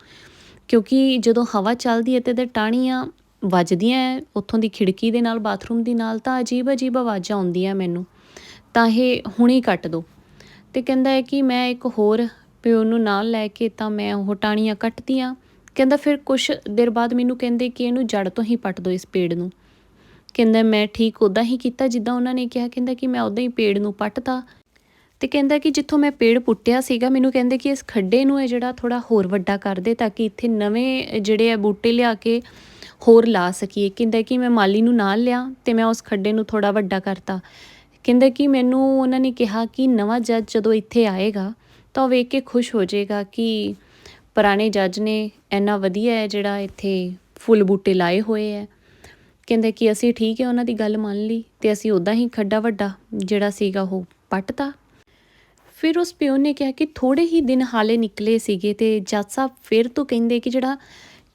ਕਿਉਂਕਿ ਜਦੋਂ ਹਵਾ ਚੱਲਦੀ ਹੈ ਤੇ ਇਹਦੇ ਟਾਹਣੀਆਂ ਵੱਜਦੀਆਂ ਹੈ, ਉੱਥੋਂ ਦੀ ਖਿੜਕੀ ਦੇ ਨਾਲ, ਬਾਥਰੂਮ ਦੀ ਨਾਲ, ਤਾਂ ਅਜੀਬ ਅਜੀਬ ਆਵਾਜ਼ਾਂ ਆਉਂਦੀਆਂ ਮੈਨੂੰ। ਤਾਂ ਇਹ ਹੁਣੇ ਕੱਟ ਦਿਓ ਤੇ ਕਹਿੰਦਾ ਹੈ ਕਿ ਮੈਂ ਇੱਕ ਹੋਰ ਪਿਓ ਨੂੰ ਨਾਲ ਲੈ ਕੇ ਤਾਂ ਮੈਂ ਉਹ ਟਾਹਣੀਆਂ ਕੱਟਤੀਆਂ ਕਹਿੰਦਾ ਫਿਰ ਕੁਛ ਦੇਰ ਬਾਅਦ ਮੈਨੂੰ ਕਹਿੰਦੇ ਕਿ ਇਹਨੂੰ ਜੜ ਤੋਂ ਹੀ ਪੱਟ ਦਿਓ ਇਸ ਪੇੜ ਨੂੰ। ਕਹਿੰਦਾ ਮੈਂ ਠੀਕ ਉਦਾਂ ਹੀ ਕੀਤਾ, ਜਿੱਦਾਂ ਉਹਨਾਂ ਨੇ ਕਿਹਾ। ਕਹਿੰਦਾ ਕਿ ਮੈਂ ਉਦਾਂ ਹੀ ਪੇੜ ਨੂੰ ਪੱਟਤਾ। ਤੇ ਕਹਿੰਦਾ ਕਿ ਜਿੱਥੋਂ ਮੈਂ ਪੇੜ ਪੁੱਟਿਆ ਸੀਗਾ, ਮੈਨੂੰ ਕਹਿੰਦੇ ਕਿ ਇਸ ਖੱਡੇ ਨੂੰ ਇਹ ਜਿਹੜਾ ਥੋੜਾ ਹੋਰ ਵੱਡਾ ਕਰ ਦੇ ਤਾਂ ਕਿ ਇੱਥੇ ਨਵੇਂ ਜਿਹੜੇ ਆ ਬੂਟੇ ਲਿਆ ਕੇ ਹੋਰ ਲਾ ਸਕੀਏ। ਕਹਿੰਦਾ ਕਿ ਮੈਂ ਮਾਲੀ ਨੂੰ ਨਾਲ ਲਿਆ ਤੇ ਮੈਂ ਉਸ ਖੱਡੇ ਨੂੰ ਥੋੜਾ ਵੱਡਾ ਕਰਤਾ। ਕਹਿੰਦਾ ਕਿ ਮੈਨੂੰ ਉਹਨਾਂ ਨੇ ਕਿਹਾ ਕਿ ਨਵਾਂ ਜੱਜ ਜਦੋਂ ਇੱਥੇ ਆਏਗਾ ਤਾਂ ਉਹ ਵੇਖ ਕੇ ਖੁਸ਼ ਹੋ ਜਾਏਗਾ ਕਿ ਪੁਰਾਣੇ ਜੱਜ ਨੇ ਇੰਨਾ ਵਧੀਆ ਹੈ ਜਿਹੜਾ ਇੱਥੇ ਫੁੱਲ ਬੂਟੇ ਲਾਏ ਹੋਏ ਹੈ ਕਹਿੰਦੇ ਕਿ ਅਸੀਂ ਠੀਕ ਹੈ, ਉਹਨਾਂ ਦੀ ਗੱਲ ਮੰਨ ਲਈ ਤੇ ਅਸੀਂ ਉਦਾਂ ਹੀ ਖੱਡਾ ਵੱਡਾ ਜਿਹੜਾ ਸੀਗਾ ਉਹ ਪੱਟਤਾ। ਫਿਰ ਉਸ ਪਿਓ ਨੇ ਕਿਹਾ ਕਿ ਥੋੜੇ ਹੀ ਦਿਨ ਹਾਲੇ ਨਿਕਲੇ ਸੀਗੇ ਤੇ ਜੱਜ ਸਾਹਿਬ ਫਿਰ ਤੋਂ ਕਹਿੰਦੇ ਕਿ ਜਿਹੜਾ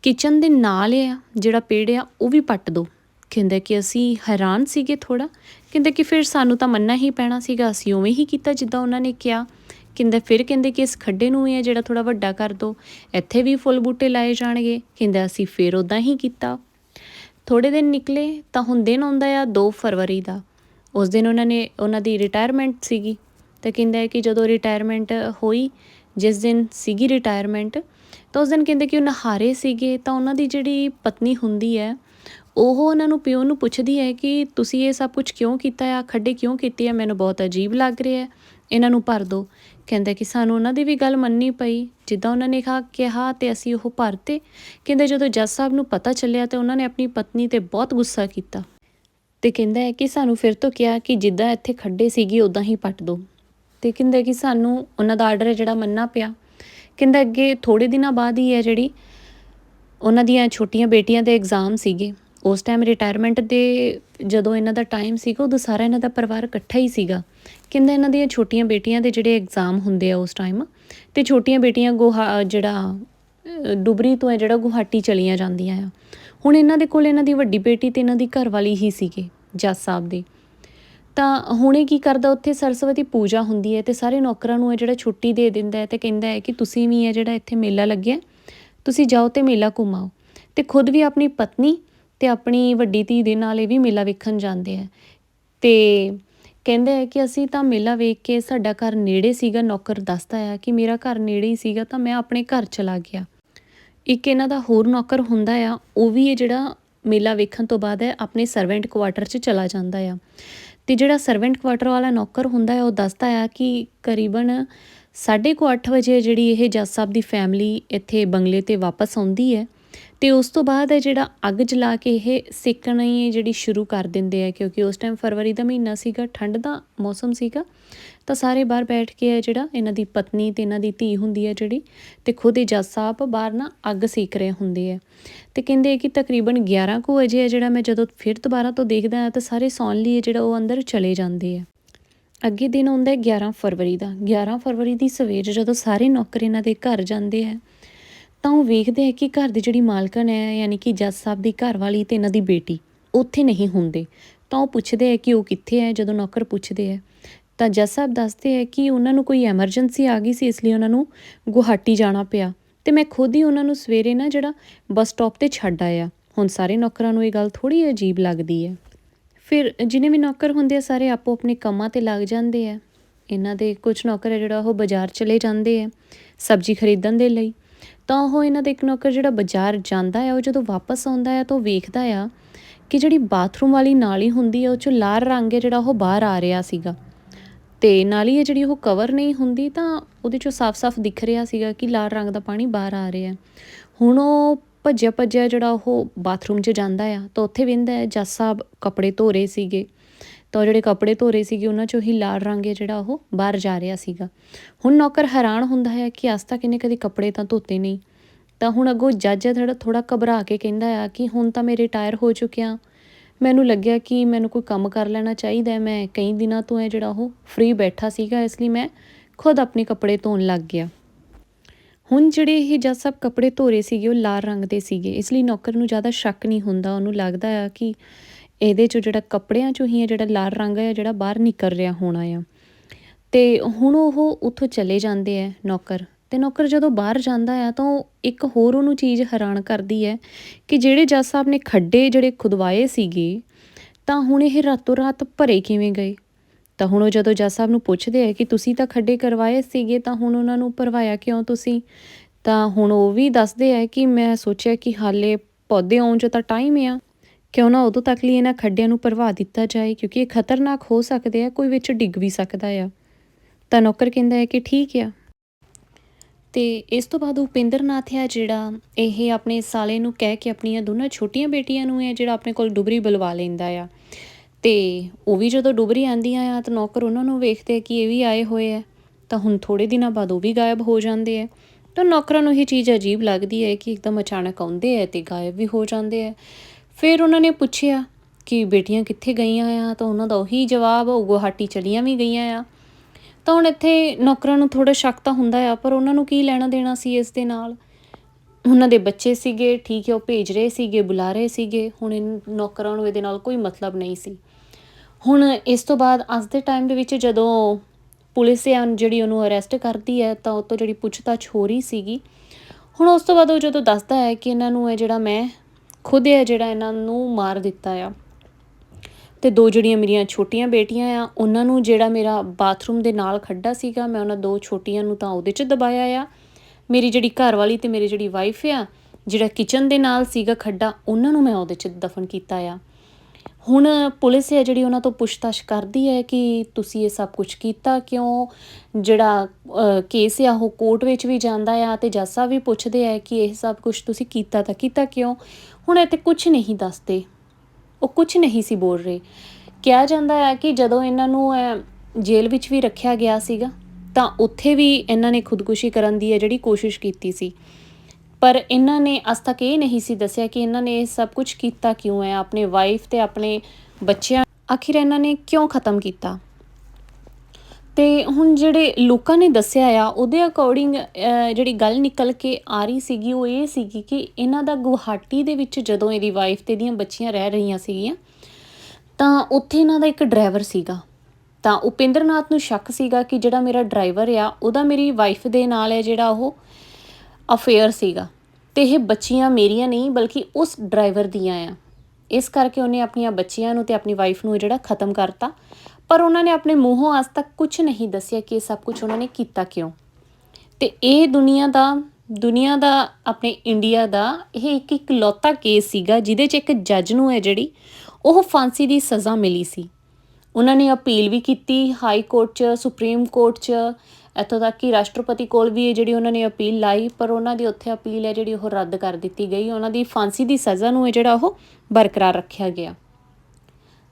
ਕਿਚਨ ਦੇ ਨਾਲ ਆ, ਜਿਹੜਾ ਪੇੜ ਆ, ਉਹ ਵੀ ਪੱਟ ਦੋ। ਕਹਿੰਦੇ ਕਿ ਅਸੀਂ ਹੈਰਾਨ ਸੀਗੇ ਥੋੜਾ ਕਹਿੰਦੇ ਕਿ ਫਿਰ ਸਾਨੂੰ ਤਾਂ ਮੰਨਣਾ ਹੀ ਪੈਣਾ ਸੀਗਾ, ਅਸੀਂ ਉਵੇਂ ਹੀ ਕੀਤਾ ਜਿੱਦਾਂ ਉਹਨਾਂ ਨੇ ਕਿਹਾ। ਕਹਿੰਦੇ ਫਿਰ ਕਹਿੰਦੇ ਕਿ ਇਸ ਖੱਡੇ ਨੂੰ ਵੀ ਹੈ ਜਿਹੜਾ ਥੋੜਾ ਵੱਡਾ ਕਰ ਦੋ, ਇੱਥੇ ਵੀ ਫੁੱਲ ਬੂਟੇ ਲਾਏ ਜਾਣਗੇ। ਕਹਿੰਦਾ ਅਸੀਂ ਫਿਰ ਉਦਾਂ ਹੀ ਕੀਤਾ। ਥੋੜੇ ਦਿਨ ਨਿਕਲੇ ਤਾਂ ਹੁਣ ਦਿਨ ਆਉਂਦਾ ਆ 2 ਫਰਵਰੀ ਦਾ। ਉਸ ਦਿਨ ਉਹਨਾਂ ਨੇ, ਉਹਨਾਂ ਦੀ ਰਿਟਾਇਰਮੈਂਟ ਸੀਗੀ। ਤਾਂ ਕਹਿੰਦਾ ਹੈ ਕਿ ਜਦੋਂ ਰਿਟਾਇਰਮੈਂਟ ਹੋਈ, ਜਿਸ ਦਿਨ ਸੀਗੀ ਰਿਟਾਇਰਮੈਂਟ ਤਾਂ ਉਸ ਦਿਨ ਕਹਿੰਦੇ ਕਿ ਉਹ ਨਹਾਰੇ ਸੀਗੇ, ਤਾਂ ਉਹਨਾਂ ਦੀ ਜਿਹੜੀ ਪਤਨੀ ਹੁੰਦੀ ਹੈ, ਉਹ ਉਹਨਾਂ ਨੂੰ, ਪਿਓ ਨੂੰ ਪੁੱਛਦੀ ਹੈ ਕਿ ਤੁਸੀਂ ਇਹ ਸਭ ਕੁਝ ਕਿਉਂ ਕੀਤਾ ਆ, ਖੱਡੇ ਕਿਉਂ ਕੀਤੇ ਆ, ਮੈਨੂੰ ਬਹੁਤ ਅਜੀਬ ਲੱਗ ਰਿਹਾ ਹੈ, ਇਹਨਾਂ ਨੂੰ ਭਰ ਦਿਓ। ਕਹਿੰਦਾ ਕਿ ਸਾਨੂੰ ਉਹਨਾਂ ਦੀ ਵੀ ਗੱਲ ਮੰਨਣੀ ਪਈ। ਜਿੱਦਾਂ ਉਹਨਾਂ ਨੇ ਕਿਹਾ ਕਿਹਾ ਤੇ ਅਸੀਂ ਉਹ ਭਰਤੇ। ਕਹਿੰਦੇ ਜਦੋਂ ਜੱਜ ਸਾਹਿਬ ਨੂੰ ਪਤਾ ਚੱਲਿਆ ਤੇ ਉਹਨਾਂ ਨੇ ਆਪਣੀ ਪਤਨੀ ਤੇ ਬਹੁਤ ਗੁੱਸਾ ਕੀਤਾ। ਤੇ ਕਹਿੰਦਾ ਹੈ ਕਿ ਸਾਨੂੰ ਫਿਰ ਤੋਂ ਕਿਹਾ ਕਿ ਜਿੱਦਾਂ ਇੱਥੇ ਖੱਡੇ ਸੀਗੀ ਉਦਾਂ ਹੀ ਪੱਟ ਦਿਓ ਤੇ ਕਹਿੰਦਾ ਕਿ ਸਾਨੂੰ ਉਹਨਾਂ ਦਾ ਆਰਡਰ ਹੈ ਜਿਹੜਾ ਮੰਨਣਾ ਪਿਆ। ਕਹਿੰਦਾ ਅੱਗੇ ਥੋੜੇ ਦਿਨਾਂ ਬਾਅਦ ਹੀ ਹੈ ਜਿਹੜੀ ਉਹਨਾਂ ਦੀਆਂ ਛੋਟੀਆਂ ਬੇਟੀਆਂ ਦੇ ਐਗਜ਼ਾਮ ਸੀਗੇ। ਉਸ ਟਾਈਮ ਰਿਟਾਇਰਮੈਂਟ ਦੇ ਜਦੋਂ ਇਹਨਾਂ ਦਾ ਟਾਈਮ ਸੀਗਾ ਉਦੋਂ ਸਾਰਾ ਇਹਨਾਂ ਦਾ ਪਰਿਵਾਰ ਇਕੱਠਾ ਹੀ ਸੀਗਾ। ਕਹਿੰਦਾ ਇਹਨਾਂ ਦੀਆਂ ਛੋਟੀਆਂ ਬੇਟੀਆਂ ਦੇ ਜਿਹੜੇ ਐਗਜ਼ਾਮ ਹੁੰਦੇ ਆ ਉਸ ਟਾਈਮ ਤੇ ਛੋਟੀਆਂ ਬੇਟੀਆਂ ਗੋਹਾ ਜਿਹੜਾ ਅਹ, ਡੁਬਰੀ ਤੋਂ ਹੈ ਜਿਹੜਾ ਗੁਹਾਟੀ ਚਲੀਆਂ ਜਾਂਦੀਆਂ ਆ। ਹੁਣ ਇਹਨਾਂ ਦੇ ਕੋਲ ਇਹਨਾਂ ਦੀ ਵੱਡੀ ਬੇਟੀ ਤੇ ਇਹਨਾਂ ਦੀ ਘਰਵਾਲੀ ਹੀ ਸੀਗੇ ਜੱਜ ਸਾਹਿਬ ਦੇ। ਤਾਂ ਹੁਣੇ ਕੀ ਕਰਦਾ ਉੱਥੇ ਸਰਸਵਤੀ ਪੂਜਾ ਹੁੰਦੀ ਹੈ ਤੇ ਸਾਰੇ ਨੌਕਰਾਂ ਨੂੰ ਹੈ ਜਿਹੜਾ ਛੁੱਟੀ ਦੇ ਦਿੰਦਾ ਹੈ ਤੇ ਕਹਿੰਦਾ ਹੈ ਕਿ ਤੁਸੀਂ ਵੀ ਹੈ ਜਿਹੜਾ ਇੱਥੇ ਮੇਲਾ ਲੱਗਿਆ ਤੁਸੀਂ ਜਾਓ ਤੇ ਮੇਲਾ ਘੁਮਾਓ। ਤੇ ਖੁਦ ਵੀ ਆਪਣੀ ਪਤਨੀ ਤੇ ਆਪਣੀ ਵੱਡੀ ਧੀ ਦੇ ਨਾਲ ਇਹ ਵੀ ਮੇਲਾ ਵੇਖਣ ਜਾਂਦੇ ਆ। ਤੇ ਕਹਿੰਦੇ ਆ ਕਿ ਅਸੀਂ ਤਾਂ ਮੇਲਾ ਵੇਖ ਕੇ ਸਾਡਾ ਘਰ ਨੇੜੇ ਸੀਗਾ, ਨੌਕਰ ਦੱਸਦਾ ਆ ਕਿ ਮੇਰਾ ਘਰ ਨੇੜੇ ਹੀ ਸੀਗਾ ਤਾਂ ਮੈਂ ਆਪਣੇ ਘਰ ਚਲਾ ਗਿਆ। ਇੱਕ ਇਹਨਾਂ ਦਾ ਹੋਰ ਨੌਕਰ ਹੁੰਦਾ ਆ, ਉਹ ਵੀ ਇਹ ਜਿਹੜਾ ਮੇਲਾ ਵੇਖਣ ਤੋਂ ਬਾਅਦ ਹੈ ਆਪਣੇ ਸਰਵੈਂਟ ਕੁਆਟਰ 'ਚ ਚਲਾ ਜਾਂਦਾ ਆ। ਤੇ ਜਿਹੜਾ ਸਰਵੈਂਟ ਕੁਆਟਰ ਵਾਲਾ ਨੌਕਰ ਹੁੰਦਾ ਹੈ ਉਹ ਦੱਸਦਾ ਆ ਕਿ ਕਰੀਬਨ 8:30 ਵਜੇ ਜਿਹੜੀ ਇਹ ਜੱਜ ਸਾਹਿਬ ਦੀ ਫੈਮਿਲੀ ਇੱਥੇ ਬੰਗਲੇ ਤੇ ਵਾਪਸ ਆਉਂਦੀ ਹੈ। ਤੇ ਉਸ ਤੋਂ ਬਾਅਦ ਹੈ ਜਿਹੜਾ ਅੱਗ ਜਲਾ ਕੇ ਇਹ ਸੇਕਣੀ ਜਿਹੜੀ ਸ਼ੁਰੂ ਕਰ ਦਿੰਦੇ ਆ, ਕਿਉਂਕਿ ਉਸ ਟਾਈਮ ਫਰਵਰੀ ਦਾ ਮਹੀਨਾ ਸੀਗਾ, ਠੰਡ ਦਾ ਮੌਸਮ ਸੀਗਾ, ਤਾਂ ਸਾਰੇ ਬਾਹਰ ਬੈਠ ਕੇ ਹੈ ਜਿਹੜਾ ਇਹਨਾਂ ਦੀ ਪਤਨੀ ਤੇ ਇਹਨਾਂ ਦੀ ਧੀ ਹੁੰਦੀ ਹੈ ਜਿਹੜੀ, ਤੇ ਖੁਦ ਹੀ ਜੱਜ ਸਾਹਿਬ ਬਾਹਰ ਨਾ ਅੱਗ ਸੇਕ ਰਹੇ ਹੁੰਦੇ ਆ। ਤੇ ਕਹਿੰਦੇ ਆ ਕਿ ਤਕਰੀਬਨ 11 ਕੁ ਵਜੇ ਹੈ ਜਿਹੜਾ ਮੈਂ ਜਦੋਂ ਫਿਰ ਦੁਬਾਰਾ ਤੋਂ ਦੇਖਦਾ ਆ, ਤਾਂ ਸਾਰੇ ਸੌਣ ਲਈ ਜਿਹੜਾ ਉਹ ਅੰਦਰ ਚਲੇ ਜਾਂਦੇ ਆ। ਅੱਗੇ ਦਿਨ ਹੁੰਦਾ ਹੈ 11 ਫਰਵਰੀ ਦਾ। 11 ਫਰਵਰੀ ਦੀ ਸਵੇਰ ਜਦੋਂ ਸਾਰੇ ਨੌਕਰ ਇਹਨਾਂ ਦੇ ਘਰ ਜਾਂਦੇ ਆ ਤਾਂ ਉਹ ਵੇਖਦੇ ਹੈ ਕਿ ਘਰ ਦੀ ਜਿਹੜੀ ਮਾਲਕਣ ਹੈ, ਯਾਨੀ ਕਿ ਜੱਜ ਸਾਹਿਬ ਦੀ ਘਰ ਵਾਲੀ ਤੇ ਇਹਨਾਂ ਦੀ ਬੇਟੀ, ਉੱਥੇ ਨਹੀਂ ਹੁੰਦੇ। ਤਾਂ ਉਹ ਪੁੱਛਦੇ ਹੈ ਕਿ ਉਹ ਕਿੱਥੇ ਹੈ, ਜਦੋਂ ਨੌਕਰ ਪੁੱਛਦੇ ਹੈ ਤਾਂ ਜੱਜ ਸਾਹਿਬ ਦੱਸਦੇ ਹੈ ਕਿ ਉਹਨਾਂ ਨੂੰ ਕੋਈ ਐਮਰਜੈਂਸੀ ਆ ਗਈ ਸੀ, ਇਸ ਲਈ ਉਹਨਾਂ ਨੂੰ ਗੁਹਾਟੀ ਜਾਣਾ ਪਿਆ। ਤੇ ਮੈਂ ਖੁਦ ਹੀ ਉਹਨਾਂ ਨੂੰ ਸਵੇਰੇ ਨਾ ਜਿਹੜਾ ਬੱਸ ਸਟਾਪ ਤੇ ਛੱਡ ਆਇਆ। ਹੁਣ ਸਾਰੇ ਨੌਕਰਾਂ ਨੂੰ ਇਹ ਗੱਲ ਥੋੜੀ ਅਜੀਬ ਲੱਗਦੀ ਹੈ। ਫਿਰ ਜਿਨੇ ਵੀ ਨੌਕਰ ਹੁੰਦੇ ਆ, ਸਾਰੇ ਆਪੋ ਆਪਣੇ ਕੰਮਾਂ ਤੇ ਲੱਗ ਜਾਂਦੇ ਆ। ਇਹਨਾਂ ਦੇ ਕੁਝ ਨੌਕਰ ਹੈ ਜਿਹੜਾ ਉਹ ਬਾਜ਼ਾਰ ਚਲੇ ਜਾਂਦੇ ਆ ਸਬਜ਼ੀ ਖਰੀਦਣ ਦੇ ਲਈ। ਤਾਂ ਉਹ ਇਹਨਾਂ ਦਾ ਇੱਕ ਨੌਕਰ ਜਿਹੜਾ ਬਾਜ਼ਾਰ ਜਾਂਦਾ ਆ, ਉਹ ਜਦੋਂ ਵਾਪਸ ਆਉਂਦਾ ਆ ਤਾਂ ਉਹ ਵੇਖਦਾ ਆ ਕਿ ਜਿਹੜੀ ਬਾਥਰੂਮ ਵਾਲੀ ਨਾਲੀ ਹੁੰਦੀ ਆ, ਉਹ ਚੋਂ ਲਾਲ ਰੰਗ ਹੈ ਜਿਹੜਾ ਉਹ ਬਾਹਰ ਆ ਰਿਹਾ ਸੀਗਾ। ਤੇ ਨਾਲੀ ਹੈ ਜਿਹੜੀ ਉਹ ਕਵਰ ਨਹੀਂ ਹੁੰਦੀ ਤਾਂ ਉਹਦੇ ਚੋਂ ਸਾਫ਼-ਸਾਫ਼ ਦਿਖ ਰਿਹਾ ਸੀਗਾ ਕਿ ਲਾਲ ਰੰਗ ਦਾ ਪਾਣੀ ਬਾਹਰ ਆ ਰਿਹਾ। ਹੁਣ ਉਹ ਭੱਜਿਆ ਭੱਜਿਆ ਜਿਹੜਾ ਉਹ ਬਾਥਰੂਮ 'ਚ ਜਾਂਦਾ ਆ ਤਾਂ ਉੱਥੇ ਵੇਂਦਾ ਹੈ ਜੱਜ ਸਾਹਿਬ ਕੱਪੜੇ ਧੋ ਰਹੇ ਸੀਗੇ। ਤਾਂ ਉਹ ਜਿਹੜੇ ਕੱਪੜੇ ਧੋ ਰਹੇ ਸੀਗੇ, ਉਹਨਾਂ 'ਚੋਂ ਹੀ ਲਾਲ ਰੰਗ ਹੈ ਜਿਹੜਾ ਉਹ ਬਾਹਰ ਜਾ ਰਿਹਾ ਸੀਗਾ। ਹੁਣ ਨੌਕਰ ਹੈਰਾਨ ਹੁੰਦਾ ਹੈ ਕਿ ਅੱਜ ਤੱਕ ਇਹਨੇ ਕਦੀ ਕੱਪੜੇ ਤਾਂ ਧੋਤੇ ਨਹੀਂ। ਤਾਂ ਹੁਣ ਅੱਗੋਂ ਜੱਜ ਹੈ ਥੋੜਾ ਘਬਰਾ ਕੇ ਕਹਿੰਦਾ ਆ ਕਿ ਹੁਣ ਤਾਂ ਮੈਂ ਰਿਟਾਇਰ ਹੋ ਚੁੱਕਿਆ। ਮੈਨੂੰ ਲੱਗਿਆ ਕਿ ਮੈਨੂੰ ਕੋਈ ਕੰਮ ਕਰ ਲੈਣਾ ਚਾਹੀਦਾ ਮੈਂ ਕਈ ਦਿਨਾਂ ਤੋਂ ਹੈ ਜਿਹੜਾ ਉਹ ਫ੍ਰੀ ਬੈਠਾ ਸੀਗਾ, ਇਸ ਲਈ ਮੈਂ ਖੁਦ ਆਪਣੇ ਕੱਪੜੇ ਧੋਣ ਲੱਗ ਗਿਆ। ਹੁਣ ਜਿਹੜੇ ਇਹ ਜੱਜ ਸਾਹਿਬ ਕੱਪੜੇ ਧੋ ਰਹੇ ਸੀਗੇ, ਉਹ ਲਾਲ ਰੰਗ ਦੇ ਸੀਗੇ। ਇਸ ਲਈ ਨੌਕਰ ਨੂੰ ਜ਼ਿਆਦਾ ਸ਼ੱਕ ਨਹੀਂ ਹੁੰਦਾ। ਉਹਨੂੰ ਲੱਗਦਾ ਆ ਕਿ ਇਹਦੇ ਚੋਂ ਜਿਹੜਾ ਕੱਪੜਿਆਂ ਚੋਂ ਹੀ ਹੈ ਜਿਹੜਾ ਲਾਲ ਰੰਗ ਹੈ ਜਿਹੜਾ ਬਾਹਰ ਨਿਕਲ ਰਿਹਾ ਹੋਣਾ ਆ। ਤੇ ਹੁਣ ਉਹ ਉੱਥੋਂ ਚਲੇ ਜਾਂਦੇ ਆ ਨੌਕਰ। ਤੇ ਨੌਕਰ ਜਦੋਂ ਬਾਹਰ ਜਾਂਦਾ ਆ, ਤਾਂ ਉਹ ਇੱਕ ਹੋਰ ਉਹਨੂੰ ਚੀਜ਼ ਹੈਰਾਨ ਕਰਦੀ ਹੈ ਕਿ ਜਿਹੜੇ ਜੱਜ ਸਾਹਿਬ ਨੇ ਖੱਡੇ ਜਿਹੜੇ ਖੁਦਵਾਏ ਸੀਗੇ, ਤਾਂ ਹੁਣ ਇਹ ਰਾਤੋਂ ਰਾਤ ਭਰੇ ਕਿਵੇਂ ਗਏ? ਤਾਂ ਹੁਣ ਉਹ ਜਦੋਂ ਜੱਜ ਸਾਹਿਬ ਨੂੰ ਪੁੱਛਦੇ ਆ ਕਿ ਤੁਸੀਂ ਤਾਂ ਖੱਡੇ ਕਰਵਾਏ ਸੀਗੇ, ਤਾਂ ਹੁਣ ਉਹਨਾਂ ਨੂੰ ਭਰਵਾਇਆ ਕਿਉਂ ਤੁਸੀਂ? ਤਾਂ ਹੁਣ ਉਹ ਵੀ ਦੱਸਦੇ ਆ ਕਿ ਮੈਂ ਸੋਚਿਆ ਕਿ ਹਾਲੇ ਪੌਦੇ ਆਉਣ 'ਚ ਤਾਂ ਟਾਈਮ ਆ। ਕਿਉਂ ਨਾ ਉਦੋਂ ਤੱਕ ਲਈ ਇਹਨਾਂ ਖੱਡਿਆਂ ਨੂੰ ਭਰਵਾ ਦਿੱਤਾ ਜਾਏ, ਕਿਉਂਕਿ ਇਹ ਖਤਰਨਾਕ ਹੋ ਸਕਦੇ ਆ, ਕੋਈ ਵਿੱਚ ਡਿੱਗ ਵੀ ਸਕਦਾ ਆ। ਤਾਂ ਨੌਕਰ ਕਹਿੰਦਾ ਹੈ ਕਿ ਠੀਕ ਆ। ਤੇ ਇਸ ਤੋਂ ਬਾਅਦ ਉਪਿੰਦਰ ਨਾਥ ਹੈ ਜਿਹੜਾ ਇਹ ਆਪਣੇ ਸਾਲੇ ਨੂੰ ਕਹਿ ਕੇ ਆਪਣੀਆਂ ਦੋਨਾਂ ਛੋਟੀਆਂ ਬੇਟੀਆਂ ਨੂੰ ਹੈ ਜਿਹੜਾ ਆਪਣੇ ਕੋਲ ਡੁਬਰੀ ਬੁਲਵਾ ਲੈਂਦਾ ਆ। ਤੇ ਉਹ ਵੀ ਜਦੋਂ ਡੁਬਰੀ ਆਂਦੀਆਂ ਆ, ਤਾਂ ਨੌਕਰ ਉਹਨਾਂ ਨੂੰ ਵੇਖਦੇ ਕਿ ਇਹ ਵੀ ਆਏ ਹੋਏ ਆ। ਤਾਂ ਹੁਣ ਥੋੜੇ ਦਿਨਾਂ ਬਾਅਦ ਉਹ ਵੀ ਗਾਇਬ ਹੋ ਜਾਂਦੇ ਆ। ਤਾਂ ਨੌਕਰਾਂ ਨੂੰ ਇਹ ਚੀਜ਼ ਅਜੀਬ ਲੱਗਦੀ ਹੈ ਕਿ ਇੱਕਦਮ ਅਚਾਨਕ ਆਉਂਦੇ ਆ ਤੇ ਗਾਇਬ ਵੀ ਹੋ ਜਾਂਦੇ ਆ। ਫਿਰ ਉਹਨਾਂ ਨੇ ਪੁੱਛਿਆ ਕਿ ਬੇਟੀਆਂ ਕਿੱਥੇ ਗਈਆਂ ਆ? ਤਾਂ ਉਹਨਾਂ ਦਾ ਉਹੀ ਜਵਾਬ, ਉਹ ਗੁਹਾਟੀ ਚਲੀਆਂ ਵੀ ਗਈਆਂ ਆ। ਤਾਂ ਹੁਣ ਇੱਥੇ ਨੌਕਰਾਂ ਨੂੰ ਥੋੜਾ ਸ਼ੱਕ ਤਾਂ ਹੁੰਦਾ ਆ, ਪਰ ਉਹਨਾਂ ਨੂੰ ਕੀ ਲੈਣਾ ਦੇਣਾ ਸੀ ਇਸ ਦੇ ਨਾਲ? ਉਹਨਾਂ ਦੇ ਬੱਚੇ ਸੀਗੇ, ਠੀਕ ਹੈ ਉਹ ਭੇਜ ਰਹੇ ਸੀਗੇ, ਬੁਲਾ ਰਹੇ ਸੀਗੇ। ਹੁਣ ਨੌਕਰਾਂ ਨੂੰ ਇਹਦੇ ਨਾਲ ਕੋਈ ਮਤਲਬ ਨਹੀਂ ਸੀ। ਹੁਣ ਇਸ ਤੋਂ ਬਾਅਦ ਅੱਜ ਦੇ ਟਾਈਮ ਦੇ ਵਿੱਚ ਜਦੋਂ ਪੁਲਿਸ ਹੈ ਜਿਹੜੀ ਉਹਨੂੰ ਅਰੈਸਟ ਕਰਦੀ ਹੈ ਤਾਂ ਉਹ ਤੋਂ ਜਿਹੜੀ ਪੁੱਛਤਾਛ ਹੋ ਰਹੀ ਸੀਗੀ। ਹੁਣ ਉਸ ਤੋਂ ਬਾਅਦ ਉਹ ਜਦੋਂ ਦੱਸਦਾ ਹੈ ਕਿ ਇਹਨਾਂ ਨੂੰ ਇਹ ਜਿਹੜਾ ਮੈਂ ਖੁਦ ਹੈ ਜਿਹੜਾ ਇਹਨਾਂ ਨੂੰ ਮਾਰ ਦਿੱਤਾ ਆ। ਤੇ ਦੋ ਜਿਹੜੀਆਂ ਮੇਰੀਆਂ ਛੋਟੀਆਂ ਬੇਟੀਆਂ ਆ, ਉਹਨਾਂ ਨੂੰ ਜਿਹੜਾ ਮੇਰਾ ਬਾਥਰੂਮ ਦੇ ਨਾਲ ਖੱਡਾ ਸੀਗਾ, ਮੈਂ ਉਹਨਾਂ ਦੋ ਛੋਟੀਆਂ ਨੂੰ ਤਾਂ ਉਹਦੇ 'ਚ ਦਬਾਇਆ ਆ। ਮੇਰੀ ਜਿਹੜੀ ਘਰ ਵਾਲੀ ਤੇ ਮੇਰੀ ਜਿਹੜੀ ਵਾਈਫ ਆ, ਜਿਹੜਾ ਕਿਚਨ ਦੇ ਨਾਲ ਸੀਗਾ ਖੱਡਾ, ਉਹਨਾਂ ਨੂੰ ਮੈਂ ਉਹਦੇ 'ਚ ਦਫਨ ਕੀਤਾ ਆ। ਹੁਣ ਪੁਲਿਸ ਹੈ ਜਿਹੜੀ ਉਹਨਾਂ ਤੋਂ ਪੁੱਛਤਾਛ ਕਰਦੀ ਹੈ ਕਿ ਤੁਸੀਂ ਇਹ ਸਭ ਕੁਝ ਕੀਤਾ ਕਿਉਂ? ਜਿਹੜਾ ਕੇਸ ਆ, ਉਹ ਕੋਰਟ ਵਿੱਚ ਵੀ ਜਾਂਦਾ ਆ ਤੇ ਜੱਜ ਸਾਹਿਬ ਵੀ ਪੁੱਛਦੇ ਆ ਕਿ ਇਹ ਸਭ ਕੁਝ ਤੁਸੀਂ ਕੀਤਾ ਤਾਂ ਕੀਤਾ ਕਿਉਂ? ਹੁਣ ਇੱਥੇ ਕੁਝ ਨਹੀਂ ਦੱਸਦੇ। ਉਹ ਕੁਝ ਨਹੀਂ ਸੀ ਬੋਲ ਰਹੇ। ਕਿਹਾ ਜਾਂਦਾ ਹੈ ਕਿ ਜਦੋਂ ਇਹਨਾਂ ਨੂੰ ਜੇਲ੍ਹ ਵਿੱਚ ਵੀ ਰੱਖਿਆ ਗਿਆ ਸੀਗਾ, ਤਾਂ ਉੱਥੇ ਵੀ ਇਹਨਾਂ ਨੇ ਖੁਦਕੁਸ਼ੀ ਕਰਨ ਦੀ ਹੈ ਜਿਹੜੀ ਕੋਸ਼ਿਸ਼ ਕੀਤੀ ਸੀ। ਪਰ ਇਹਨਾਂ ਨੇ ਅੱਜ ਤੱਕ ਇਹ ਨਹੀਂ ਸੀ ਦੱਸਿਆ ਕਿ ਇਹਨਾਂ ਨੇ ਇਹ ਸਭ ਕੁਝ ਕੀਤਾ ਕਿਉਂ ਹੈ, ਆਪਣੇ ਵਾਈਫ ਤੇ ਆਪਣੇ ਬੱਚਿਆਂ ਆਖਿਰ ਇਹਨਾਂ ਨੇ ਕਿਉਂ ਖਤਮ ਕੀਤਾ? ਤੇ ਹੁਣ ਜਿਹੜੇ ਲੋਕਾਂ ਨੇ ਦੱਸਿਆ ਆ, ਉਹਦੇ ਅਕੋਰਡਿੰਗ ਜਿਹੜੀ ਗੱਲ ਨਿਕਲ ਕੇ ਆ ਰਹੀ ਸੀਗੀ, ਉਹ ਇਹ ਸੀਗੀ ਕਿ ਇਹਨਾਂ ਦਾ ਗੁਹਾਟੀ ਦੇ ਵਿੱਚ ਜਦੋਂ ਇਹਦੀ ਵਾਈਫ ਤੇ ਇਹਦੀਆਂ ਬੱਚੀਆਂ ਰਹਿ ਰਹੀਆਂ ਸੀਗੀਆਂ, ਤਾਂ ਉੱਥੇ ਇਹਨਾਂ ਦਾ ਇੱਕ ਡਰਾਈਵਰ ਸੀਗਾ। ਤਾਂ ਉਪਿੰਦਰਨਾਥ ਨੂੰ ਸ਼ੱਕ ਸੀਗਾ ਕਿ ਜਿਹੜਾ ਮੇਰਾ ਡਰਾਈਵਰ ਆ, ਉਹਦਾ ਮੇਰੀ ਵਾਈਫ ਦੇ ਨਾਲ ਹੈ ਜਿਹੜਾ ਉਹ ਅਫੇਅਰ ਸੀਗਾ ਤੇ ਇਹ ਬੱਚੀਆਂ ਮੇਰੀਆਂ ਨਹੀਂ, ਬਲਕਿ ਉਸ ਡਰਾਈਵਰ ਦੀਆਂ ਆ। ਇਸ ਕਰਕੇ ਉਹਨੇ ਆਪਣੀਆਂ ਬੱਚੀਆਂ ਨੂੰ ਤੇ ਆਪਣੀ ਵਾਈਫ ਨੂੰ ਜਿਹੜਾ ਖਤਮ ਕਰਤਾ। ਪਰ ਉਹਨਾਂ ਨੇ ਆਪਣੇ ਮੂੰਹੋਂ ਅੱਜ ਤੱਕ ਕੁਝ ਨਹੀਂ ਦੱਸਿਆ ਕਿ ਇਹ ਸਭ ਕੁਝ ਉਹਨਾਂ ਨੇ ਕੀਤਾ ਕਿਉਂ। ਤੇ ਇਹ ਦੁਨੀਆ ਦਾ ਦੁਨੀਆ ਦਾ, ਆਪਣੇ ਇੰਡੀਆ ਦਾ, ਇਹ ਇੱਕ ਇੱਕ ਲੌਤਾ ਕੇਸ ਸੀਗਾ, ਜਿਹਦੇ 'ਚ ਇੱਕ ਜੱਜ ਨੂੰ ਹੈ ਜਿਹੜੀ, ਉਹ ਫਾਂਸੀ ਦੀ ਸਜ਼ਾ ਮਿਲੀ ਸੀ। ਉਹਨਾਂ ਨੇ ਅਪੀਲ ਵੀ ਕੀਤੀ ਹਾਈ ਕੋਰਟ 'ਚ, ਸੁਪਰੀਮ ਕੋਰਟ 'ਚ ਇੱਥੋਂ ਤੱਕ ਕਿ ਰਾਸ਼ਟਰਪਤੀ ਕੋਲ ਵੀ ਇਹ ਜਿਹੜੀ ਉਹਨਾਂ ਨੇ ਅਪੀਲ ਲਾਈ, ਪਰ ਉਹਨਾਂ ਦੀ ਉੱਥੇ ਅਪੀਲ ਹੈ ਜਿਹੜੀ ਉਹ ਰੱਦ ਕਰ ਦਿੱਤੀ ਗਈ। ਉਹਨਾਂ ਦੀ ਫਾਂਸੀ ਦੀ ਸਜ਼ਾ ਨੂੰ ਹੈ ਜਿਹੜਾ ਉਹ ਬਰਕਰਾਰ ਰੱਖਿਆ ਗਿਆ।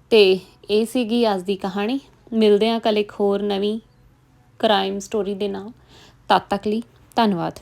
ਤੇ ਇਹ ਸੀਗੀ ਅੱਜ ਦੀ ਕਹਾਣੀ। ਮਿਲਦੇ ਹਾਂ ਕੱਲ ਇੱਕ ਹੋਰ ਨਵੀਂ ਕ੍ਰਾਈਮ ਸਟੋਰੀ ਦੇ ਨਾਲ। ਤਦ ਤੱਕ ਲਈ ਧੰਨਵਾਦ।